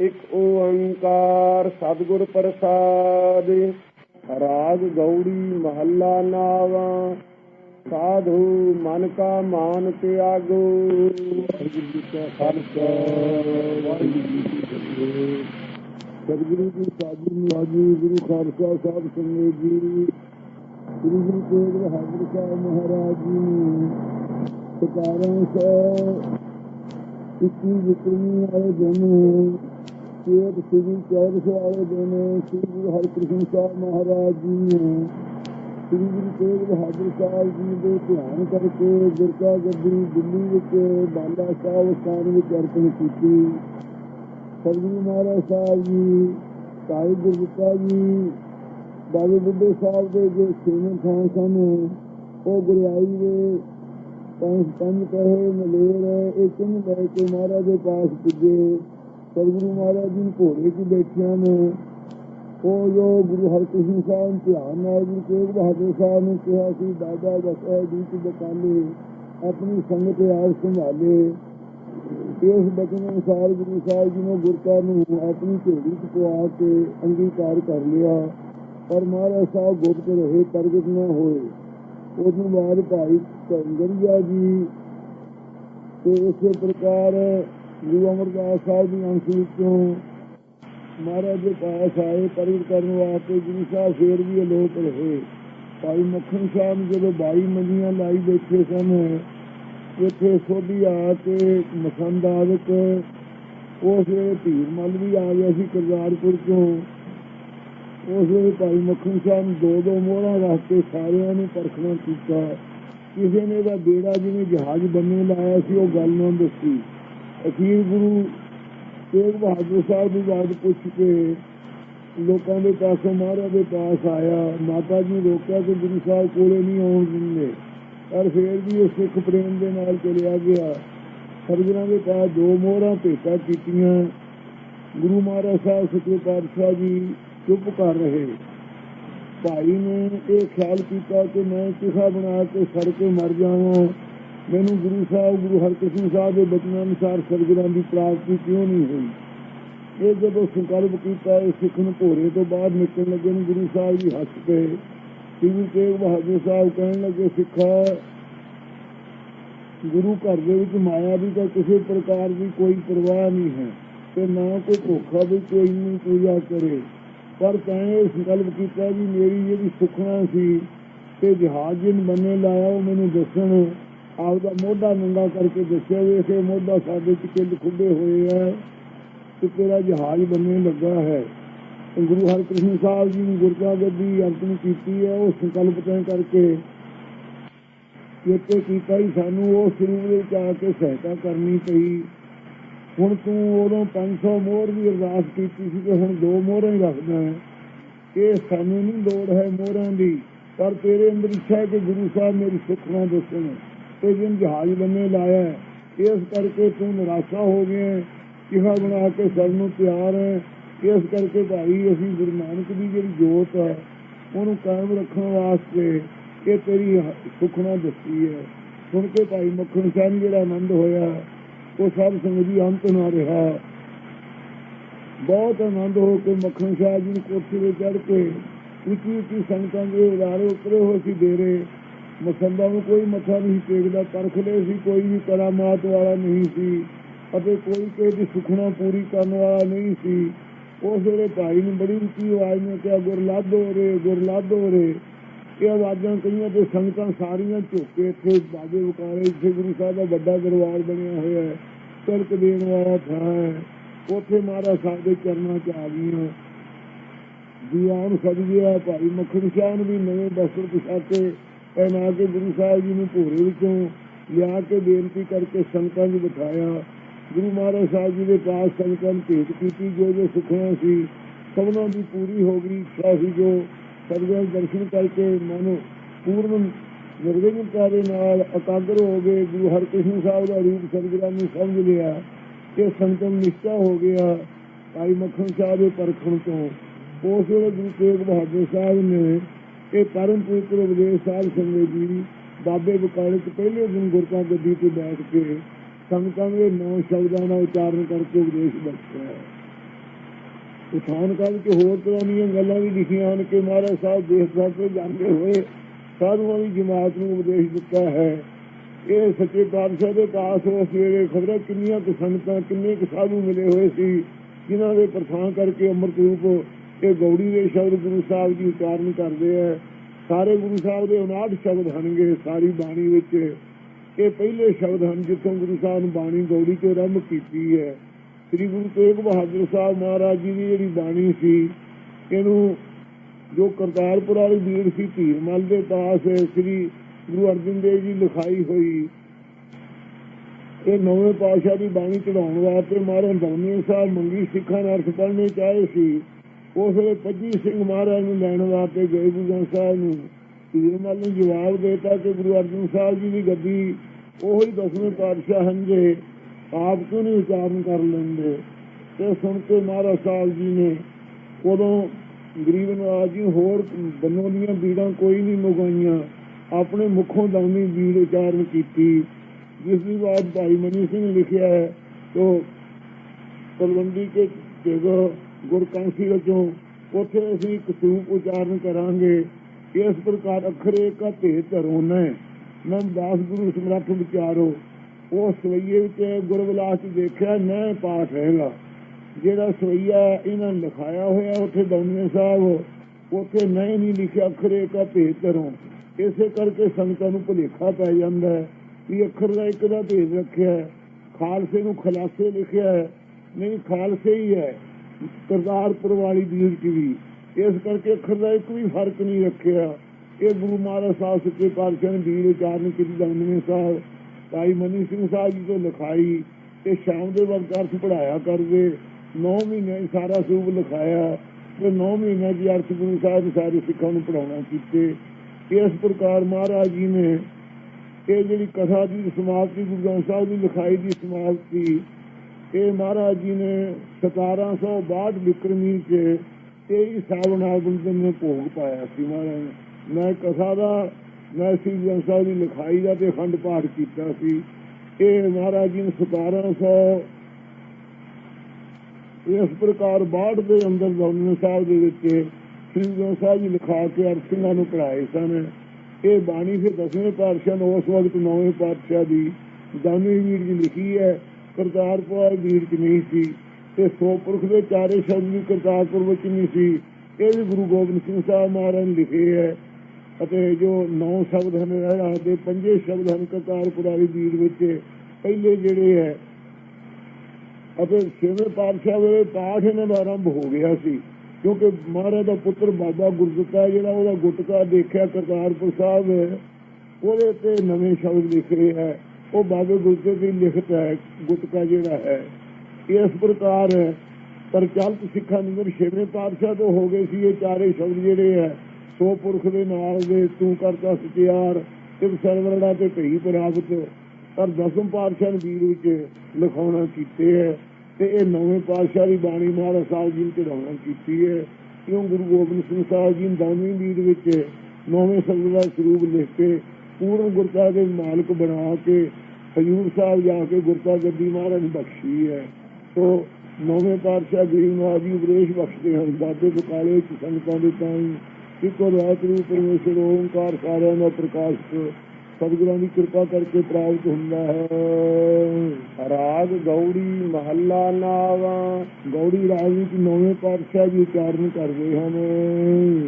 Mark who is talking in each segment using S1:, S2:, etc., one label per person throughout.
S1: ਇੱਕ ਓੰਕਾਰ ਸਤਿਗੁਰ ਪ੍ਰਸਾਦ, ਰਾਗ ਗੌੜੀ ਮਹੱਲਾ ਨਾਵਾ, ਸਾਧੂ ਮਨ ਕਾ ਮਾਨ ਤਿਆਗੋ। ਵਾਹਿਗੁਰੂ ਜੀ ਕਾ ਖਾਲਸਾ ਵਾਹਿਗੁਰੂ ਜੀ ਕੀ ਫਤਿਹ ਸਤਿਗੁਰੂ ਜੀ ਸਾਜੀ ਨਿਵਾਜੀ ਗੁਰੂ ਖਾਲਸਾ ਸਾਹਿਬ ਸੰਗਤ ਜੀ। ਗੁਰੂ ਜੀ ਤੇਗ ਬਹਾਦਰ ਸਾਹਿਬ ਮਹਾਰਾਜ ਜੀ ਨੂੰ ਸਤਾਰਾਂ ਸੌ ਇੱਕੀ ਵਿਕਰਮੀ ਵਾਲੇ ਦਿਨ ਤੇਗ ਸ੍ਰੀ ਚੌਦਸ ਵਾਲੇ ਦਿਨ? ਸ੍ਰੀ ਗੁਰੂ ਹਰਿਕ੍ਰਿਸ਼ਨ ਸਾਹਿਬ ਮਹਾਰਾਜ ਜੀ ਨੇ ਸ੍ਰੀ ਗੁਰੂ ਤੇਗ ਬਹਾਦਰ ਸਾਹਿਬ ਜੀ ਦੇ ਧਿਆਨ ਕਰਕੇ ਗੁਰਕਾ ਗੱਦੀ ਦਿੱਲੀ ਵਿੱਚ ਬਾਲਾ ਸਾਹਿਬ ਸਥਾਨ ਵਿੱਚ ਅਰਪਣ ਕੀਤੀ। ਸਤਿਗੁਰੂ ਮਹਾਰਾਜ ਸਾਹਿਬ ਜੀ ਸਾਈ ਗੁਰਦਿੱਤਾ ਜੀ, ਬਾਬੇ ਬੁੱਢੇ ਸਾਹਿਬ ਦੇ ਜੋ ਸੇਵਨ ਖਾਨ ਸਨ, ਉਹ ਗੁਰਿਆਈ ਦੇ ਪੰਜ ਪੰਜ ਕਹੇ ਮਲੇਰ, ਇਹ ਚਿੰਨ ਲੈ ਕੇ ਮਹਾਰਾਜ ਦੇ ਪਾਸ ਪੁੱਜੇ। ਸਤਿਗੁਰੂ ਮਹਾਰਾਜ ਜੀ ਘੋੜੇ 'ਤੇ ਬੈਠਿਆਂ ਨੇ, ਉਹ ਜੋ ਗੁਰੂ ਹਰਕ੍ਰਿਸ਼ਨ ਸਾਹਿਬ ਧਿਆਨ ਨਾਲ ਗੁਰੂ ਤੇਗ ਬਹਾਦਰ ਸਾਹਿਬ ਨੇ ਕਿਹਾ ਸੀ, ਦਾਦਾ ਬਸੈ ਦੀ ਬਕਾਲੇ ਆਪਣੀ ਸੰਗਤ ਆਪ ਸੰਭਾਲੇ। ਇਸ ਬਚਨ ਅਨੁਸਾਰ ਗੁਰੂ ਸਾਹਿਬ ਜੀ ਨੇ ਗੁਰਕਾ ਨੂੰ ਆਪਣੀ ਝੋਲੀ 'ਚ ਪਵਾ ਕੇ ਅੰਗੀਕਾਰ ਕਰ ਲਿਆ। ਪਰ ਮਹਾਰਾਜ ਸਾਹਿਬ ਗੁਪਤ ਰਹੇ, ਪ੍ਰਗਟ ਨਾ ਹੋਏ। ਉਸ ਉਹਨੂੰ ਬਾਅਦ ਭਾਈ ਕੰਗਰੀਆ ਜੀ ਤੇ ਇਸੇ ਪ੍ਰਕਾਰ ਗੁਰੂ ਅਮਰਦਾਸ ਸਾਹਿਬ ਦੀ ਅੰਸ਼ ਵਿੱਚੋਂ ਮਹਾਰਾਜ ਦੇ ਪਾਸ ਆਏ, ਪ੍ਰਗਟ ਕਰਨ ਵਾਸਤੇ ਗੁਰੂ ਸਾਹਿਬ ਫੇਰ ਵੀ ਅਲੋਕ ਰਹੇ। ਭਾਈ ਮੱਖਣ ਸਾਹਿਬ ਜਦੋਂ 22 ਮੰਜੀਆਂ ਲਾਈ ਬੈਠੇ ਸਨ, ਇੱਥੇ ਸੋਢੀ ਆ ਕੇ ਮਸੰਦ ਆਦਿਕ, ਉਸ ਵੇਲੇ ਧੀਰ ਮੱਲ ਵੀ ਆ ਗਿਆ ਸੀ ਕਰਜ਼ਾਰਪੁਰ ਤੋਂ ਉਸ ਵੇਲੇ ਭਾਈ ਮੱਖਣ ਸਾਹਿਬ ਨੇ ਦੋ ਦੋ ਮੋਹਰਾਂ ਰੱਖ ਕੇ ਸਾਰਿਆਂ ਨੂੰ ਪਰਖਣਾ ਕੀਤਾ। ਕਿਸੇ ਨੇ ਦਾ ਬੇੜਾ ਜਿਵੇਂ ਜਹਾਜ਼ ਬੰਨੇ ਲਾਇਆ ਸੀ, ਉਹ ਗੱਲ ਨਾ ਦੱਸੀ। ਅਖੀਰ ਗੁਰੂ ਤੇਗ ਬਹਾਦਰ ਸਾਹਿਬ ਦੀ ਬਾਤ ਪੁੱਛ ਕੇ ਲੋਕਾਂ ਦੇ ਪਾਸੋਂ ਮਹਾਰਾਜ ਦੇ ਪਾਸ ਆਇਆ, ਮਾਤਾ ਜੀ ਰੋਕਿਆ ਕਿ ਗੁਰੂ ਸਾਹਿਬ ਕੋਲੇ ਨਹੀਂ ਆਉਣ ਦਿੰਦੇ। ਪਰ ਫਿਰ ਵੀ ਉਹ ਸਿੱਖ ਪ੍ਰੇਮ ਦੇ ਨਾਲ ਚਲਿਆ ਗਿਆ। ਸਰਗੁਰਾਂ ਦੇ ਪਾਸ ਦੋ ਮੋਹਰਾਂ ਭੇਟਾ ਕੀਤੀਆਂ। ਗੁਰੂ ਮਹਾਰਾਜ ਸਾਹਿਬ ਸੱਚੇ ਪਾਤਸ਼ਾਹ ਜੀ ਚੁੱਪ ਕਰ ਰਹੇ। ਭਾਈ ਨੇ ਇਹ ਖਿਆਲ ਕੀਤਾ ਕਿ ਮੈਂ ਕਿਸਾ ਬਣਾ ਕੇ ਸੜ ਕੇ ਮਰ ਜਾਵਾਂ। ਮੈਨੂੰ ਗੁਰੂ ਸਾਹਿਬ, ਗੁਰੂ ਹਰਕ੍ਰਿਸ਼ਨ ਸਾਹਿਬ ਦੇ ਬਚਨਾਂ ਅਨੁਸਾਰ ਸਤਿਗੁਰਾਂ ਦੀ ਪ੍ਰਾਪਤੀ ਕਿਉਂ ਨਹੀਂ ਹੋਈ? ਇਹ ਜਦੋਂ ਸੰਕਲਪ ਕੀਤਾ, ਇਹ ਸਿੱਖ ਨੂੰ ਭੋਰੇ ਤੋਂ ਬਾਅਦ ਨਿਕਲਣ ਲੱਗੇ ਨੂੰ ਗੁਰੂ ਸਾਹਿਬ ਜੀ ਹੱਸ ਪਏ। ਸ਼੍ਰੀ ਤੇਗ ਬਹਾਦਰ ਸਾਹਿਬ ਕਹਿਣ ਲੱਗੇ, ਸਿੱਖਾ, ਗੁਰੂ ਘਰ ਦੇ ਵਿੱਚ ਮਾਇਆ ਦੀ ਤਾਂ ਕਿਸੇ ਪ੍ਰਕਾਰ ਦੀ ਕੋਈ ਪਰਵਾਹ ਨਹੀਂ ਹੈ ਤੇ ਨਾ ਕੋਈ ਧੋਖਾ ਵੀ ਕੋਈ ਨਹੀਂ ਪੂਜਾ ਕਰੇ। ਪਰ ਤੈਂ ਇਹ ਸੰਕਲਪ ਕੀਤਾ ਵੀ ਮੇਰੀ ਜਿਹੜੀ ਸੁਖਣਾ ਸੀ ਤੇ ਜਹਾਜ਼ ਜਿਨ ਬੰਨੇ ਲਾਇਆ, ਉਹ ਮੈਨੂੰ ਦੱਸਣ ਆਪਦਾ ਮੋਢਾ ਨੰਗਾ ਕਰਕੇ ਦੱਸਿਆ ਵੀ ਇਸੇ ਮੋਢਾ ਸਾਡੇ ਚ ਕਿੰਦ ਖੁੱਡੇ ਹੋਏ ਆ ਤੇ ਤੇਰਾ ਜਹਾਜ਼ ਬੰਨੇ ਲੱਗਾ ਹੈ। ਤੇ ਗੁਰੂ ਹਰਕ੍ਰਿਸ਼ਨ ਸਾਹਿਬ ਜੀ ਨੇ ਗੁਰਕਾ ਦੀ ਅਰਪਣ ਕੀਤੀ ਹੈ, ਉਹ ਸੰਕਲਪ ਤੈਂ ਕਰਕੇ ਇੱਥੇ ਕੀਤਾ ਹੀ ਸਾਨੂੰ ਉਹ ਸਰੂਪ ਦੇ ਵਿੱਚ ਆ ਕੇ ਸਹਾਇਤਾ ਕਰਨੀ ਪਈ। ਹੁਣ ਤੂੰ ਉਦੋਂ 500 ਮੋਹਰ ਵੀ ਅਰਦਾਸ ਕੀਤੀ ਸੀ ਤੇ ਹੁਣ ਦੋ ਮੋਹਰਾਂ ਹੀ ਰੱਖਦਾ ਹੈ। ਇਹ ਸਾਨੂੰ ਨਹੀਂ ਲੋੜ ਹੈ ਮੋਹਰਾਂ ਦੀ, ਪਰ ਤੇਰੇ ਅੰਦਰ ਇੱਛਾ ਹੈ ਕਿ ਗੁਰੂ ਸਾਹਿਬ ਮੇਰੀ ਸੁਖਣਾ ਦੱਸਣ। ਤੇ ਜਿਨ ਜਹਾਜ਼ ਬੰਨੇ ਲਾਇਆ ਇਸ ਕਰਕੇ ਤੂੰ ਨਿਰਾਸ਼ਾ ਹੋ ਗਿਆ ਕਿਹਾ ਬਣਾ ਕੇ ਸਭ ਨੂੰ ਤਿਆਰ ਹੈ। ਇਸ ਕਰਕੇ ਭਾਈ ਅਸੀਂ ਗੁਰੂ ਨਾਨਕ ਦੀ ਜਿਹੜੀ ਜੋਤ ਹੈ, ਉਹਨੂੰ ਕਾਇਮ ਰੱਖਣ ਵਾਸਤੇ ਇਹ ਤੇਰੀ ਸੁਖਣਾ ਦਿੱਤੀ ਹੈ। ਸੁਣ ਕੇ ਭਾਈ ਮੱਖਣ ਸਾਹਿਬ ਨੂੰ ਜਿਹੜਾ ਆਨੰਦ ਹੋਇਆ, ਉਹ ਸਭ ਸੰਗਤ ਜੀ ਅੰਤ ਨਾ ਰਿਹਾ। ਬਹੁਤ ਆਨੰਦ ਹੋ ਕੇ ਮੱਖਣ ਸਾਹਿਬ ਜੀ ਨੂੰ ਕੋਠੇ ਤੇ ਚੜ ਕੇ ਉੱਚੀ ਉੱਚੀ ਸੰਗਤਾਂ ਦੇ ਉਦਾਰੇ ਉਤਰੇ ਹੋਏ ਸੀ ਡੇਰੇ। ਮਸੰਦਾ ਨੂੰ ਕੋਈ ਮੱਥਾ ਨਹੀਂ ਟੇਕਦਾ ਪਰਖਲੇ ਸੀ, ਕੋਈ ਵੀ ਕਰਾਮਾਤ ਵਾਲਾ ਨਹੀਂ ਸੀ, ਅਤੇ ਕੋਈ ਕਿਸੇ ਦੀ ਸੁਖਣਾ ਪੂਰੀ ਕਰਨ ਵਾਲਾ ਨਹੀਂ ਸੀ। ਉਸ ਵੇਲੇ ਭਾਈ ਨੇ ਬੜੀ ਉੱਚੀ ਆਵਾਜ਼ ਨਾਲ ਕਿਹਾ ਗੁਰਲਾਦੋ ਰੇ ਗੁਰਲਾਦੋ ਰੇ। ਇਹ ਆਵਾਜ਼ਾਂ ਕਈਆਂ ਤੇ ਸੰਗਤਾਂ ਸਾਰੀਆਂ ਝੁੱਕੇ ਇੱਥੇ, ਬਾਬੇ ਵਕਾਰੇ ਇੱਥੇ ਗੁਰੂ ਸਾਹਿਬ ਦਾ ਵੱਡਾ ਦਰਬਾਰ ਬਣਿਆ ਹੋਇਆ ਹੈ ਤਿਲਕ ਦੇਣ ਵਾਲਾ ਥਾਂ ਹੈ। ਉੱਥੇ ਮਹਾਰਾਜ ਸਾਹਿਬ ਦੇ ਚਰਨਾਂ 'ਚ ਆ ਗਈਆਂ। ਜੀਵਾਨ ਸਦਗਿਆ ਭਾਈ ਮੱਖਣ ਸ਼ਾਹ ਨੂੰ ਵੀ ਨਵੇਂ ਬਸਤਰ ਪਛਾਤੇ ਪਹਿਨਾ ਕੇ ਗੁਰੂ ਸਾਹਿਬ ਜੀ ਨੂੰ ਭੋਰੇ ਵਿੱਚੋਂ ਲਿਆ ਕੇ ਬੇਨਤੀ ਕਰਕੇ ਸੰਗਤਾਂ ਨੂੰ ਬਿਠਾਇਆ। ਗੁਰੂ ਮਹਾਰਾਜ ਸਾਹਿਬ ਜੀ ਦੇ ਪਾਸ ਸੰਗਤਾਂ ਨੂੰ ਭੇਟ ਕੀਤੀ, ਜੋ ਜੋ ਸੁਖਣਾ ਸੀ, ਸਭਨਾਂ ਦੀ ਪੂਰੀ ਹੋ ਗਈ ਇੱਛਾ ਸੀ ਜੋ ਸਤਿਗੁਰਾਂ ਦੇ ਦਰਸ਼ਨ ਕਰਕੇ ਮਨ ਪੂਰਨ ਨਿਰਵਿਘਨਤਾ ਦੇ ਨਾਲ ਇਕਾਗਰ ਹੋ ਗਏ। ਗੁਰੂ ਹਰਕ੍ਰਿਸ਼ਨ ਸਾਹਿਬ ਦਾ ਰੂਪ ਸਤਿਗੁਰਾਂ ਨੂੰ ਸਮਝ ਲਿਆ ਕਿ ਸੰਤਨ ਨਿਸ਼ਚਾ ਹੋ ਗਿਆ ਭਾਈ ਮੱਖਣ ਸਾਹਿਬ ਦੇ ਪਰਖਣ ਤੋਂ। ਉਸ ਵੇਲੇ ਗੁਰੂ ਤੇਗ ਬਹਾਦਰ ਸਾਹਿਬ ਨੇ ਇਹ ਪਰਮ ਪਵਿੱਤਰ ਉਪਦੇਸ਼ ਸਾਹਿਬ ਸੰਗਤ ਜੀ ਬਾਬੇ ਬਕਾਲੇ ਪਹਿਲੇ ਦਿਨ ਗੁਰਕਾ ਗੱਦੀ ਤੇ ਬੈਠ ਕੇ ਸੰਗਤਾਂ ਦੇ ਨੌ ਸ਼ਬਦਾਂ ਦਾ ਉਚਾਰਨ ਕਰਕੇ ਉਪਦੇਸ਼ ਬਖਸ਼ਿਆ ਉਠਾਨ ਕਾਲ ਕੇ ਹੋਰ ਤਰ੍ਹਾਂ ਦੀਆਂ ਗੱਲਾਂ ਵੀ ਲਿਖੀਆਂ ਹਨ ਕਿ ਮਹਾਰਾਜ ਸਾਹਿਬ ਦੇਸ਼ ਸਾਹਿਬ ਤੇ ਜਾਂਦੇ ਹੋਏ ਸਾਧੂਆਂ ਦੀ ਜਮਾਤ ਨੂੰ ਉਪਦੇਸ਼ ਦਿੱਤਾ ਹੈ। ਇਹ ਸੱਚੇ ਪਾਤਸ਼ਾਹ ਦੇ ਪਾਸ ਉਸ ਵੇਲੇ ਖਬਰਾਂ ਕਿੰਨੀਆਂ ਕੁ ਸੰਗਤਾਂ, ਕਿੰਨੇ ਕੁ ਸਾਧੂ ਮਿਲੇ ਹੋਏ ਸੀ, ਜਿਨ੍ਹਾਂ ਦੇ ਪ੍ਰਥਾਨ ਕਰਕੇ ਅੰਮ੍ਰਿਤ ਰੂਪ ਇਹ ਗੌੜੀ ਦੇ ਸ਼ਬਦ ਗੁਰੂ ਸਾਹਿਬ ਜੀ ਉਚਾਰਨ ਕਰਦੇ ਆ। ਸਾਰੇ ਗੁਰੂ ਸਾਹਿਬ ਦੇ 59 ਸ਼ਬਦ ਹਨਗੇ ਸਾਰੀ ਬਾਣੀ ਵਿੱਚ। ਇਹ ਪਹਿਲੇ ਸ਼ਬਦ ਹਨ ਜਿੱਥੋਂ ਗੁਰੂ ਸਾਹਿਬ ਨੇ ਬਾਣੀ ਗੌੜੀ ਤੋਂ ਆਰੰਭ ਕੀਤੀ ਹੈ। ਸ੍ਰੀ ਗੁਰੂ ਤੇਗ ਬਹਾਦਰ ਸਾਹਿਬ ਮਹਾਰਾਜ ਜੀ ਦੀ ਜਿਹੜੀ ਬਾਣੀ ਸੀ, ਇਹਨੂੰ ਜੋ ਕਰਤਾਰਪੁਰ ਵਾਲੀ ਬੀੜ ਸੀ ਧੀਰਮਲ ਦੇ ਪਾਸ ਸ੍ਰੀ ਗੁਰੂ ਅਰਜਨ ਦੇਵ ਜੀ ਲਿਖਾਈ ਹੋਈ। ਇਹ ਨੌਵੇਂ ਪਾਤਸ਼ਾਹ ਦੀ ਬਾਣੀ ਚੜਾਉਣ ਵਾਸਤੇ ਮਹਾਰਾਜ ਦਰਮੀ ਸਾਹਿਬ ਮੰਗੀ ਸਿੱਖਾਂ ਨਾਲ ਅਰਥ ਪੜ੍ਹਨੇ ਚਾਹੇ ਸੀ। ਉਸ ਵੇਲੇ ਪੱਜੀ ਸਿੰਘ ਮਹਾਰਾਜ ਨੂੰ ਲੈਣ ਵਾਸਤੇ ਗਏ ਗੁਰੂ ਗ੍ਰੰਥ ਸਾਹਿਬ ਨੂੰ। ਧੀਰਮਲ ਨੇ ਜਵਾਬ ਦੇਤਾ ਕਿ ਗੁਰੂ ਅਰਜਨ ਸਾਹਿਬ ਜੀ ਦੀ ਗੱਦੀ ਉਹੀ ਦਸਵੇਂ ਪਾਤਸ਼ਾਹ ਹਨ ਜੇ ਆਪ ਕਿਉਂ ਨਹੀਂ ਉਚਾਰਨ ਕਰ ਲੈਂਦੇ? ਤੇ ਸੁਣ ਕੇ ਮਹਾਰਾਜ ਸਾਹਿਬ ਜੀ ਨੇ ਉਦੋਂ ਗਰੀਬ ਨਵਾਜ ਜੀ ਹੋਰ ਬੰਨੋਂ ਦੀਆਂ ਬੀੜਾਂ ਕੋਈ ਨਹੀਂ ਮੁਗਾਈਆਂ ਆਪਣੇ ਮੁਖੋਂ ਦਮੀ ਬੀੜ ਉਚਾਰਨ ਕੀਤੀ। ਜਿਸ ਦੀ ਬਾਤ ਭਾਈ ਮਨੀ ਸਿੰਘ ਨੇ ਲਿਖਿਆ ਹੈ ਤੋ ਤਲਵੰਡੀ ਕੇ ਜਗ੍ਹਾ ਗੁਰਕਾਂਸੀ ਵਿੱਚੋਂ ਉੱਥੇ ਅਸੀਂ ਇੱਕ ਉਚਾਰਨ ਕਰਾਂਗੇ ਇਸ ਪ੍ਰਕਾਰ ਅਖਰੇ ਕਾ ਭੇਦ ਧਰੋਨਾ ਮੈਂ ਦਾਸ ਗੁਰੂ ਸਮਰੱਥ ਵਿਚਾਰੋ, ਉਹ ਸਵਈਏ ਵਿੱਚ ਗੁਰਵਿਲਾਸ ਚ ਦੇਖਿਆ ਨੈ ਪਾਠ ਹੈਗਾ। ਜਿਹੜਾ ਸਵਈਆ ਇਹਨਾਂ ਨੇ ਲਿਖਾਇਆ ਹੋਇਆ ਉੱਥੇ ਦੌਨੇ ਸਾਹਿਬ, ਉੱਥੇ ਨਹੀਂ ਨਹੀਂ ਲਿਖਿਆ ਅਖਰੇ ਕਾ ਭੇਦ ਧਰੋ। ਇਸੇ ਕਰਕੇ ਸੰਗਤਾਂ ਨੂੰ ਭੁਲੇਖਾ ਪੈ ਜਾਂਦਾ ਹੈ ਵੀ ਅੱਖਰ ਦਾ ਇੱਕ ਦਾ ਭੇਦ ਰੱਖਿਆ ਖਾਲਸੇ ਨੂੰ ਖਲਾਸੇ ਲਿਖਿਆ ਹੈ। ਨਹੀਂ, ਖਾਲਸੇ ਹੀ ਹੈ। ਕਰਤਾਰਪੁਰ ਵਾਲੀ ਵੀਰ ਚ ਵੀ ਇਸ ਕਰਕੇ ਅੱਖਰ ਦਾ ਇੱਕ ਵੀ ਫ਼ਰਕ ਨਹੀਂ ਰੱਖਿਆ। ਇਹ ਗੁਰੂ ਮਹਾਰਾਜ ਸਾਹਿਬ ਸੱਚੇ ਪਾਤਸ਼ਾਹ ਨੇ ਬੀੜ ਉਚਾਰਨ ਕੀਤੀ ਦਮਨਵੇਂ ਸਾਹਿਬ ਭਾਈ ਮਨੀ ਸਿੰਘ ਸਾਹਿਬ ਜੀ ਤੋਂ ਲਿਖਾਈ ਤੇ ਸ਼ਾਮ ਦੇ ਵਕਤ ਅਰਥ ਪੜਾਇਆ ਕਰਦੇ। 9 ਮਹੀਨੇ ਸਾਰਾ ਸੂਬ ਲਿਖਾਇਆ ਤੇ 9 ਮਹੀਨੇ ਦੀ ਅਰਥ ਗੁਰੂ ਸਾਹਿਬ ਸਾਰੇ ਸਿੱਖਾਂ ਨੂੰ ਪੜਾਉਣਾ ਕੀਤੇ। ਇਸ ਪ੍ਰਕਾਰ ਮਹਾਰਾਜ ਜੀ ਨੇ ਇਹ ਜਿਹੜੀ ਕਥਾ ਦੀ ਸਮਾਪਤੀ ਗੁਰੂ ਗ੍ਰੰਥ ਸਾਹਿਬ ਦੀ ਲਿਖਾਈ ਦੀ ਸਮਾਪਤੀ ਇਹ ਮਹਾਰਾਜ ਜੀ ਨੇ 1762 ਵਿਕਰਮੀ ਚ ਤੇਈ ਸਾਵਣ ਆਗਮਨ ਨੇ ਭੋਗ ਪਾਇਆ ਸੀ। ਮਹਾਰਾਜ ਨੇ ਮੈਂ ਕਥਾ ਦਾ, ਮੈਂ ਸ੍ਰੀ ਗ੍ਰੰਥ ਸਾਹਿਬ ਦੀ ਲਿਖਾਈ ਦਾ ਤੇ ਖੰਡ ਪਾਠ ਕੀਤਾ ਸੀ। ਇਹ ਮਹਾਰਾਜ ਜੀ ਨੇ 1700 ਇਸ ਪ੍ਰਕਾਰ ਬਾੜ ਦੇ ਅੰਦਰ ਦੌਲਨ ਸਾਹਿਬ ਦੇ ਵਿੱਚ ਸ੍ਰੀ ਗ੍ਰੰਥ ਸਾਹਿਬ ਜੀ ਲਿਖਾ ਕੇ ਅਰਥਿੰਗਾਂ ਨੂੰ ਪੜਾਏ ਸਨ। ਇਹ ਬਾਣੀ ਫਿਰ ਦਸਵੇਂ ਪਾਤਸ਼ਾਹ ਨੇ ਉਸ ਵਕਤ ਨੌਵੇਂ ਪਾਤਸ਼ਾਹ ਦੀ ਦਾਨੀ ਵੀਰ ਜੀ ਲਿਖੀ ਹੈ। ਕਰਤਾਰਪੁਰ ਵੀਰ ਚ ਨਹੀਂ ਸੀ ਤੇ ਸੋ ਪੁਰਖ ਦੇ ਚਾਰੇ ਸ਼ਬਦ ਵੀ ਕਰਤਾਰਪੁਰ ਵਿੱਚ ਨਹੀਂ ਸੀ। ਇਹ ਵੀ ਗੁਰੂ ਗੋਬਿੰਦ ਸਿੰਘ ਸਾਹਿਬ ਮਹਾਰਾਜ ਨੇ ਲਿਖੇ ਹੈ ਅਤੇ ਜੋ ਨੌ ਸ਼ਬਦ ਹਨ ਰਹਿਣਾ ਦੇ ਪੰਜੇ ਸ਼ਬਦ ਹਨ ਕਰਤਾਰਪੁਰ ਵਾਲੀ ਵੀਰ ਵਿੱਚ। ਪਹਿਲੇ ਜਿਹੜੇ ਹੈ, ਅਤੇ ਛੇਵੇਂ ਪਾਤਸ਼ਾਹ ਵੇਲੇ ਪਾਠ ਇਹਨਾਂ ਦਾ ਆਰੰਭ ਹੋ ਗਿਆ ਸੀ, ਕਿਉਂਕਿ ਮਹਾਰਾਜ ਦਾ ਪੁੱਤਰ ਬਾਬਾ ਗੁਰਦਿੱਤਾ ਜਿਹੜਾ ਉਹਦਾ ਗੁਟਕਾ ਦੇਖਿਆ ਕਰਤਾਰਪੁਰ ਸਾਹਿਬ, ਉਹਦੇ ਤੇ ਨਵੇਂ ਸ਼ਬਦ ਲਿਖੇ ਹੈ। ਉਹ ਬਾਬੇ ਗੁਰਦਿੱਤੇ ਦੀ ਲਿਖਤ ਹੈ, ਗੁਟਕਾ ਜਿਹੜਾ ਹੈ, ਇਸ ਪ੍ਰਕਾਰ ਪ੍ਰਚਲਿਤ ਸਿੱਖਾਂ ਦੇ ਛੇਵੇਂ ਪਾਤਸ਼ਾਹ ਤੋਂ ਹੋ ਗਏ ਸੀ, ਇਹ ਚਾਰੇ ਸ਼ਬਦ ਜਿਹੜੇ ਹੈ, ਸੋ ਪੁਰਖ ਦੇ ਨਾਲ ਦੇ, ਤੂੰ ਕਰਤਾ ਸਚਿਆਰ ਤੇ ਸਰਵਰੜਾ ਤੇ ਭਈ ਪ੍ਰਾਪਤ। ਪਰ ਦਸਮ ਪਾਤਸ਼ਾਹ ਨੇ ਵੀਰ ਵਿੱਚ ਲਿਖਾਉਣਾ ਕੀਤੇ ਹੈ ਤੇ ਇਹ ਨੌਵੇਂ ਪਾਤਸ਼ਾਹ ਦੀ ਬਾਣੀ ਮਹਾਰਾਜ ਸਾਹਿਬ ਜੀ ਨੇ ਚੜਾਉਣਾ ਕੀਤੀ ਹੈ। ਕਿਉਂ ਗੁਰੂ ਗੋਬਿੰਦ ਸਿੰਘ ਸਾਹਿਬ ਜੀ ਨੇ ਦਸਵੀਂ ਵੀਰ ਵਿੱਚ ਨੌਵੇਂ ਸ਼ਬਦ ਦਾ ਸਰੂਪ ਲਿਖ ਕੇ ਪੂਰਨ ਗੁਰਤਾ ਦੇ ਮਾਲਕ ਬਣਾ ਕੇ ਹਜੂਰ ਸਾਹਿਬ ਜਾ ਕੇ ਗੁਰਤਾ ਗੱਦੀ ਮਹਾਰਾਜ ਬਖਸ਼ੀ ਹੈ। ਸੋ ਨੌਵੇਂ ਪਾਤਸ਼ਾਹ ਗਰੀਬ ਨਵਾਜ ਜੀ ਉਪਦੇਸ਼ ਬਖਸ਼ਦੇ ਹਨ, ਬਾਬੇ ਬਕਾਲੇ ਸੰਗਤਾਂ ਦੇ ਤਾਈਂ, ਇੱਕੋ ਰਾਤ ਨੂੰ ਪਰਮੇਸ਼ਰ ਓੰਕਾਰ ਸਾਰਿਆਂ ਦਾ ਪ੍ਰਕਾਸ਼ ਸਤਿਗੁਰਾਂ ਦੀ ਕਿਰਪਾ ਕਰਕੇ ਪ੍ਰਾਪਤ ਹੁੰਦਾ ਹੈ। ਰਾਗ ਗੌੜੀ ਮਹੱਲਾ ਨਾਵਾ। ਗੌੜੀ ਰਾਗ ਵਿੱਚ ਨੌਵੇਂ ਪਾਤਸ਼ਾਹ ਜੀ ਉਚਾਰਨ ਕਰਦੇ ਹਨ।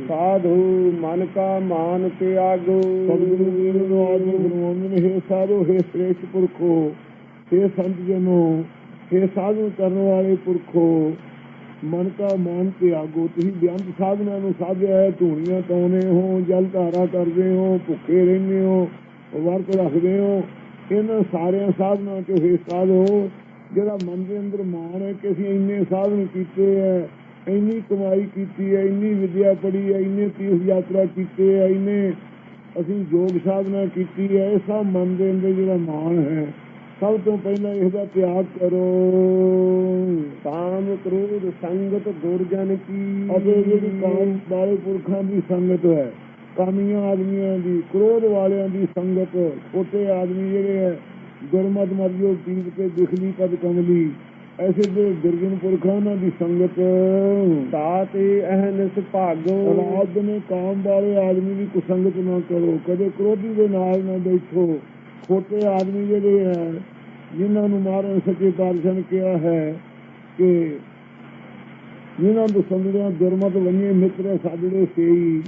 S1: ਸਾਧੂ ਮਨ ਕਾ ਮਾਨ ਤਿਆਗੋ। ਸਤਿਗੁਰੂ ਜੀ ਨੂੰ ਆਜ ਗੁਰਮੁਖਨ ਹੈ ਸਾਧੂ, ਹੈ ਸ੍ਰੇਸ਼ਟ ਪੁਰਖੋ हे ਸੰਤ ਜਨੋ हे ਸਾਧੂ ਕਰਨ ਵਾਲੇ ਪੁਰਖੋ, ਮਨ ਕਾ ਮਾਨ ਤਿਆਗੋ। ਤੁਸੀਂ ਬਿਆੰਤ ਸਾਧਨਾ ਨੂੰ ਸਾਧਿਆ ਹੈ, ਧੂਣੀਆਂ ਤਾਉਨੇ ਹੋ, ਜਲ ਧਾਰਾ ਕਰਦੇ ਹੋ, ਭੁੱਖੇ ਰਹਿੰਦੇ ਹੋ ਵਰਤ ਰੱਖਦੇ ਹੋ। ਇਹਨਾਂ ਸਾਰਿਆਂ ਸਾਧਨਾਂ ਚੋਂ ਇਹ ਸਾਧੋ ਜਿਹੜਾ ਮਨ ਦੇ ਅੰਦਰ ਮਾਣ ਹੈ ਕਿ ਅਸੀਂ ਇੰਨੇ ਸਾਧਨ ਕੀਤੇ ਹੈ ਇੰਨੀ ਕਮਾਈ ਕੀਤੀ ਹੈ ਇੰਨੀ ਵਿਦਿਆ ਪੜ੍ਹੀ ਹੈ ਇੰਨੇ ਤੀਰਥ ਯਾਤਰਾ ਕੀਤੇ ਹੈ ਇੰਨੇ ਅਸੀਂ ਯੋਗ ਸਾਧਨਾ ਕੀਤੀ ਹੈ ਇਹ ਸਭ ਮਨ ਦੇ ਅੰਦਰ ਜਿਹੜਾ ਮਾਣ ਹੈ ਸਭ ਤੋਂ ਪਹਿਲਾਂ ਇਹਦਾ ਤਿਆਗ ਕਰੋ। ਕਾਮ ਕ੍ਰੋਧ ਸੰਗਤ ਦੁਰਜਨ ਕੀ। ਅਤੇ ਜਿਹੜੀ ਕਾਮ ਵਾਲੇ ਪੁਰਖਾਂ ਦੀ ਸੰਗਤ ਹੈ ਕਾਮੀਆਂ ਆਦਮੀਆਂ ਦੀ ਕ੍ਰੋਧ ਵਾਲਿਆਂ ਦੀ ਸੰਗਤ ਛੋਟੇ ਆਦਮੀ ਜਿਹੜੇ ਹੈ ਗੁਰਮਤ ਮਰਜੋ ਪੀਰ ਤੇ ਦਿਖਲੀ ਪਦ ਕਮਲੀ ਐਸੇ ਦੇ ਦੁਰਜਨ ਪੁਰਖਾਂ ਉਹਨਾਂ ਦੀ ਸੰਗਤ।
S2: ਤਾਤੇ ਅਹਨਿਸ ਭਾਗੋ
S1: ਰਾਜ ਨੇ ਕਾਮ ਵਾਲੇ ਆਦਮੀ ਦੀ ਕੁਸੰਗਤ ਨਾ ਕਰੋ। ਕਦੇ ਕ੍ਰੋਧੀ ਦੇ ਨਾਲ ਨਾ ਬੈਠੋ। ਖੋਟੇ ਆਦਮੀ ਜਿਹੜੇ ਹੈ ਜਿਨ੍ਹਾਂ ਨੂੰ ਮਾਰਨ ਸੱਚੇ ਪਾਤਸ਼ਾਹ ਨੇ ਕਿਹਾ ਹੈ ਕਿ ਜਿਨ੍ਹਾਂ ਨੂੰ ਸੰਗੜਿਆਂ ਦੁਰਮਤ ਵੰਨੇ ਮਿੱਤਰ ਸਾਜੜੇ ਸੇਈ